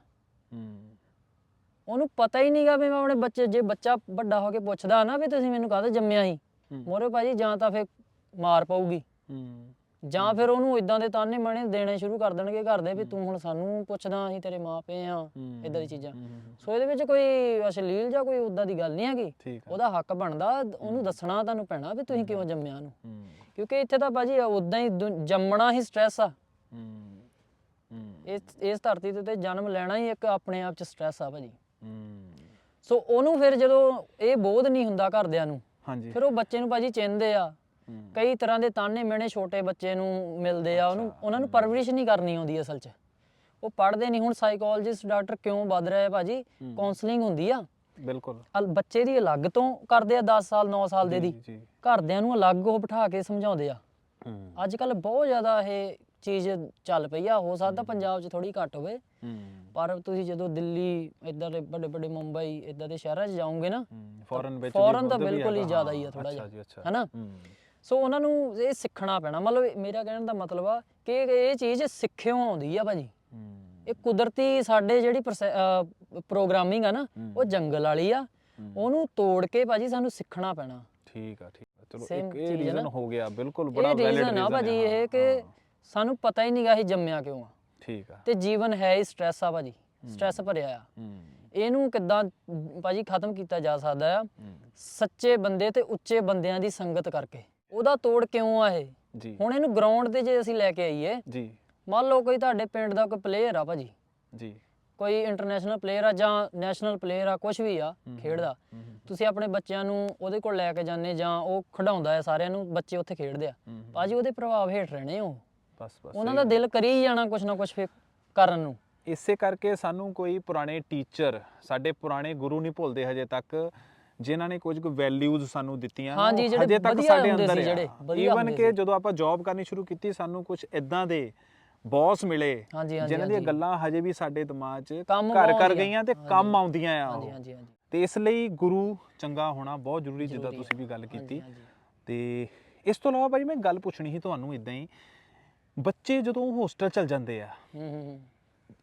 ਉਹਨੂੰ ਪਤਾ ਹੀ ਨਹੀਂਗਾ ਵੀ ਮੈਂ ਆਪਣੇ ਬੱਚੇ ਜੇ ਬੱਚਾ ਵੱਡਾ ਹੋ ਕੇ ਪੁੱਛਦਾ ਨਾ ਵੀ ਤੁਸੀਂ ਮੈਨੂੰ ਕਾਹਦੇ ਜੰਮਿਆ ਸੀ? ਹੂੰ। ਮੋਰੇ ਭਾਜੀ ਜਾਂ ਤਾਂ ਫਿਰ ਮਾਰ ਪਊਗੀ। ਹੂੰ। ਜਾਂ ਫਿਰ ਉਹਨੂੰ ਇਦਾਂ ਦੇ ਤਾਨੇ ਮਾਣੇ ਦੇਣੇ ਸ਼ੁਰੂ ਕਰ ਦੇਣਗੇ ਘਰ ਦੇ ਵੀ ਤੂੰ ਹੁਣ ਸਾਨੂੰ ਪੁੱਛਦਾ ਅਸੀਂ ਤੇਰੇ ਮਾਪੇ ਆ ਇਦਾਂ ਦੀ ਚੀਜ਼ਾਂ। ਸੋ ਇਹਦੇ ਵਿੱਚ ਕੋਈ ਅਸ਼ਲੀਲ ਜਾਂ ਕੋਈ ਉਦਾਂ ਦੀ ਗੱਲ ਨਹੀਂ ਹੈਗੀ। ਉਹਦਾ ਹੱਕ ਬਣਦਾ ਉਹਨੂੰ ਦੱਸਣਾ ਤੁਹਾਨੂੰ ਪੈਣਾ ਵੀ ਤੁਸੀਂ ਕਿਉਂ ਜੰਮਿਆ ਹੂੰ। ਕਿਉਂਕਿ ਇੱਥੇ ਤਾਂ ਭਾਜੀ ਉਦਾਂ ਹੀ ਜੰਮਣਾ ਹੀ ਸਟ੍ਰੈਸ ਆ। ਇਸ ਇਸ ਧਰਤੀ ਦੇ ਉੱਤੇ ਜਨਮ ਲੈਣਾ ਹੀ ਇੱਕ ਆਪਣੇ ਆਪ ਚ ਸਟ੍ਰੈਸ ਆ ਭਾਜੀ। ਸੋ ਉਹਨੂੰ ਫਿਰ ਜਦੋਂ ਇਹ ਬੋਧ ਨਹੀਂ ਹੁੰਦਾ ਘਰਦਿਆਂ ਨੂੰ ਹਾਂਜੀ। ਫਿਰ ਉਹ ਬੱਚੇ ਨੂੰ ਭਾਜੀ ਚਿੰਦੇ ਆ। ਕਈ ਤਰ੍ਹਾਂ ਦੇ ਤਾਨੇ ਮਿਹਣੇ ਛੋਟੇ ਬੱਚੇ ਨੂੰ ਮਿਲਦੇ ਆ ਉਹਨੂੰ ਉਹਨਾਂ ਨੂੰ ਪਰਵਰਿਸ਼ ਨਹੀਂ ਕਰਨੀ ਆਉਂਦੀ ਅਸਲ 'ਚ। ਉਹ ਪੜ੍ਹਦੇ ਨਹੀਂ ਹੁਣ ਸਾਈਕੋਲੋਜਿਸਟ ਡਾਕਟਰ ਕਿਉਂ ਵੱਧ ਰਿਹਾ ਹੈ ਭਾਜੀ। ਕਾਉਂਸਲਿੰਗ ਹੁੰਦੀ ਆ। ਬਿਲਕੁਲ। ਬੱਚੇ ਦੀ ਅਲੱਗ ਤੋਂ ਕਰਦੇ ਆ 10 ਸਾਲ 9 ਸਾਲ ਦੇ ਦੀ। ਘਰਦਿਆਂ ਨੂੰ ਅਲੱਗ ਉਹ ਬਿਠਾ ਕੇ ਸਮਝਾਉਂਦੇ ਆ। ਅੱਜ ਕੱਲ ਬਹੁਤ ਜ਼ਿਆਦਾ ਇਹ ਚੀਜ਼ ਚੱਲ ਪਈ ਆ ਹੋ ਸਕਦਾ ਪੰਜਾਬ 'ਚ ਥੋੜੀ ਘੱਟ ਹੋਵੇ। ਪਰ ਤੁਸੀਂ ਜਦੋਂ ਦਿੱਲੀ ਇਦਾਂ ਦੇ ਵੱਡੇ ਵੱਡੇ ਮੁੰਬਈ ਇਦਾਂ ਦੇ ਸ਼ਹਿਰਾਂ 'ਚ ਜਾਓਗੇ ਨਾ ਫੋਰਨ ਵਿੱਚ foreign ਤਾਂ ਬਿਲਕੁਲ ਹੀ ਜ਼ਿਆਦਾ ਹੀ ਆ ਅੱਛਾ ਜਿਹਾ। ਹਨਾ ਸੋ ਉਹਨਾਂ ਨੂੰ ਇਹ ਸਿੱਖਣਾ ਪੈਣਾ। ਮਤਲਬ ਇਹ- ਮੇਰਾ ਕਹਿਣ ਦਾ ਮਤਲਬ ਆ ਕਿ ਇਹ ਚੀਜ਼ ਸਿੱਖਿਓ ਆਉਂਦੀ ਆ ਭਾਜੀ। ਇਹ ਕੁਦਰਤੀ ਸਾਡੇ ਜਿਹੜੀ ਪ੍ਰੋਗਰਾਮਿੰਗ ਆ ਨਾ। ਉਹ ਜੰਗਲ ਵਾਲੀ ਆ। ਉਹਨੂੰ ਤੋੜ ਕੇ ਭਾਜੀ ਸਾਨੂੰ ਸਿੱਖਣਾ ਪੈਣਾ। ਠੀਕ ਆ ਠੀਕ ਆ। ਚਲੋ ਇੱਕ ਇਹ ਰੀਜ਼ਨ। ਹੋ ਗਿਆ ਬਿਲਕੁਲ ਬੜਾ ਇਹ ਵੈਲਿਡ ਰੀਜ਼ਨ ਆ। ਭਾਜੀ ਇਹ ਕਿ ਸਾਨੂੰ ਪਤਾ ਹੀ ਨਹੀਂਗਾ ਅਸੀਂ ਜੰਮਿਆ ਕਿਉਂ ਆ। ਠੀਕ ਆ। ਤੇ ਜੀਵਨ ਹੈ ਹੀ ਸਟ੍ਰੈਸ ਆ ਭਾਜੀ। ਸਟ੍ਰੈਸ ਭਰਿਆ ਆ। ਇਹਨੂੰ ਕਿੱਦਾਂ ਭਾਜੀ ਖਤਮ ਕੀਤਾ ਜਾ ਸਕਦਾ ਆ? ਸੱਚੇ ਬੰਦੇ ਤੇ ਉੱਚੇ ਬੰਦਿਆਂ ਦੀ ਸੰਗਤ ਕਰਕੇ। ਉਹਦਾ ਤੋੜ ਕਿਉਂ ਆ ਇਹ? ਜੀ। ਹੁਣ ਇਹਨੂੰ ਗਰਾਊਂਡ ਤੇ ਜੇ ਅਸੀਂ ਲੈ ਕੇ ਆਈਏ ਜੀ। ਮੰਨ ਲਓ ਕੋਈ ਤੁਹਾਡੇ ਪਿੰਡ ਦਾ ਕੋਈ ਪਲੇਅਰ ਆ ਭਾਜੀ। ਜੀ। ਕੋਈ ਇੰਟਰਨੈਸ਼ਨਲ ਪਲੇਅਰ ਆ ਜਾਂ ਨੈਸ਼ਨਲ ਪਲੇਅਰ ਆ ਕੁਝ ਵੀ ਆ ਖੇਡਦਾ। ਤੁਸੀਂ ਆਪਣੇ ਬੱਚਿਆਂ ਨੂੰ ਉਹਦੇ ਕੋਲ ਲੈ ਕੇ ਜਾਂਦੇ ਜਾਂ ਉਹ ਖਿਡਾਉਂਦਾ ਹੈ ਸਾਰਿਆਂ ਨੂੰ ਬੱਚੇ ਉੱਥੇ ਖੇਡਦੇ ਆ। ਭਾਜੀ ਉਹਦੇ ਪ੍ਰਭਾਵ ਹੇਠ ਰਹਿਣੇ ਹੋ ਬਸ ਬਸ ਉਹਨਾਂ ਦਾ। ਦਿਲ ਕਰੀ ਜਾਣਾ ਕੁਛ ਨਾ ਕੁਛ ਫਿਰ ਕਰਨ ਨੂੰ। ਇਸੇ ਕਰਕੇ ਸਾਨੂੰ ਕੋਈ ਪੁਰਾਣੇ ਟੀਚਰ ਸਾਡੇ ਪੁਰਾਣੇ ਗੁਰੂ ਨਹੀਂ ਭੁੱਲਦੇ ਹਜੇ ਤੱਕ। ਜਿਨ੍ਹਾਂ ਨੇ ਕੁਝ ਕੁ ਵੈਲਿਊਜ਼ ਸਾਨੂੰ ਦਿੱਤੀਆਂ ਹਾਂਜੀ, ਤੱਕ ਸਾਡੇ ਅੰਦਰ ਜਿਹੜੇ, ਈਵਨ ਕਿ। ਜਦੋਂ ਆਪਾਂ ਜੌਬ ਕਰਨੀ ਸ਼ੁਰੂ ਕੀਤੀ ਸਾਨੂੰ ਕੁਝ ਇਦਾਂ ਦੇ ਬੌਸ ਮਿਲੇ ਜਿਨ੍ਹਾਂ ਦੀਆਂ। ਗੱਲਾਂ ਹਜੇ ਵੀ ਸਾਡੇ ਦਿਮਾਗ 'ਚ ਘਰ ਕਰ। ਗਈਆਂ ਤੇ। ਕੰਮ ਆਉਂਦੀਆਂ ਆ ਹਾਂਜੀ ਉਹ। ਹਾਂਜੀ ਹਾਂਜੀ ਤੇ ਇਸ ਲਈ ਗੁਰੂ ਚੰਗਾ ਹੋਣਾ ਬਹੁਤ ਜ਼ਰੂਰੀ ਜਿੱਦਾਂ ਤੁਸੀਂ। ਵੀ ਗੱਲ ਕੀਤੀ। ਤੇ ਇਸ ਤੋਂ ਇਲਾਵਾ ਭਾਈ ਮੈਂ ਗੱਲ ਪੁੱਛਣੀ ਸੀ ਤੁਹਾਨੂੰ ਇਦਾਂ ਹੀ ਬੱਚੇ ਜਦੋਂ ਹੋਸਟਲ ਚਲ ਜਾਂਦੇ ਆ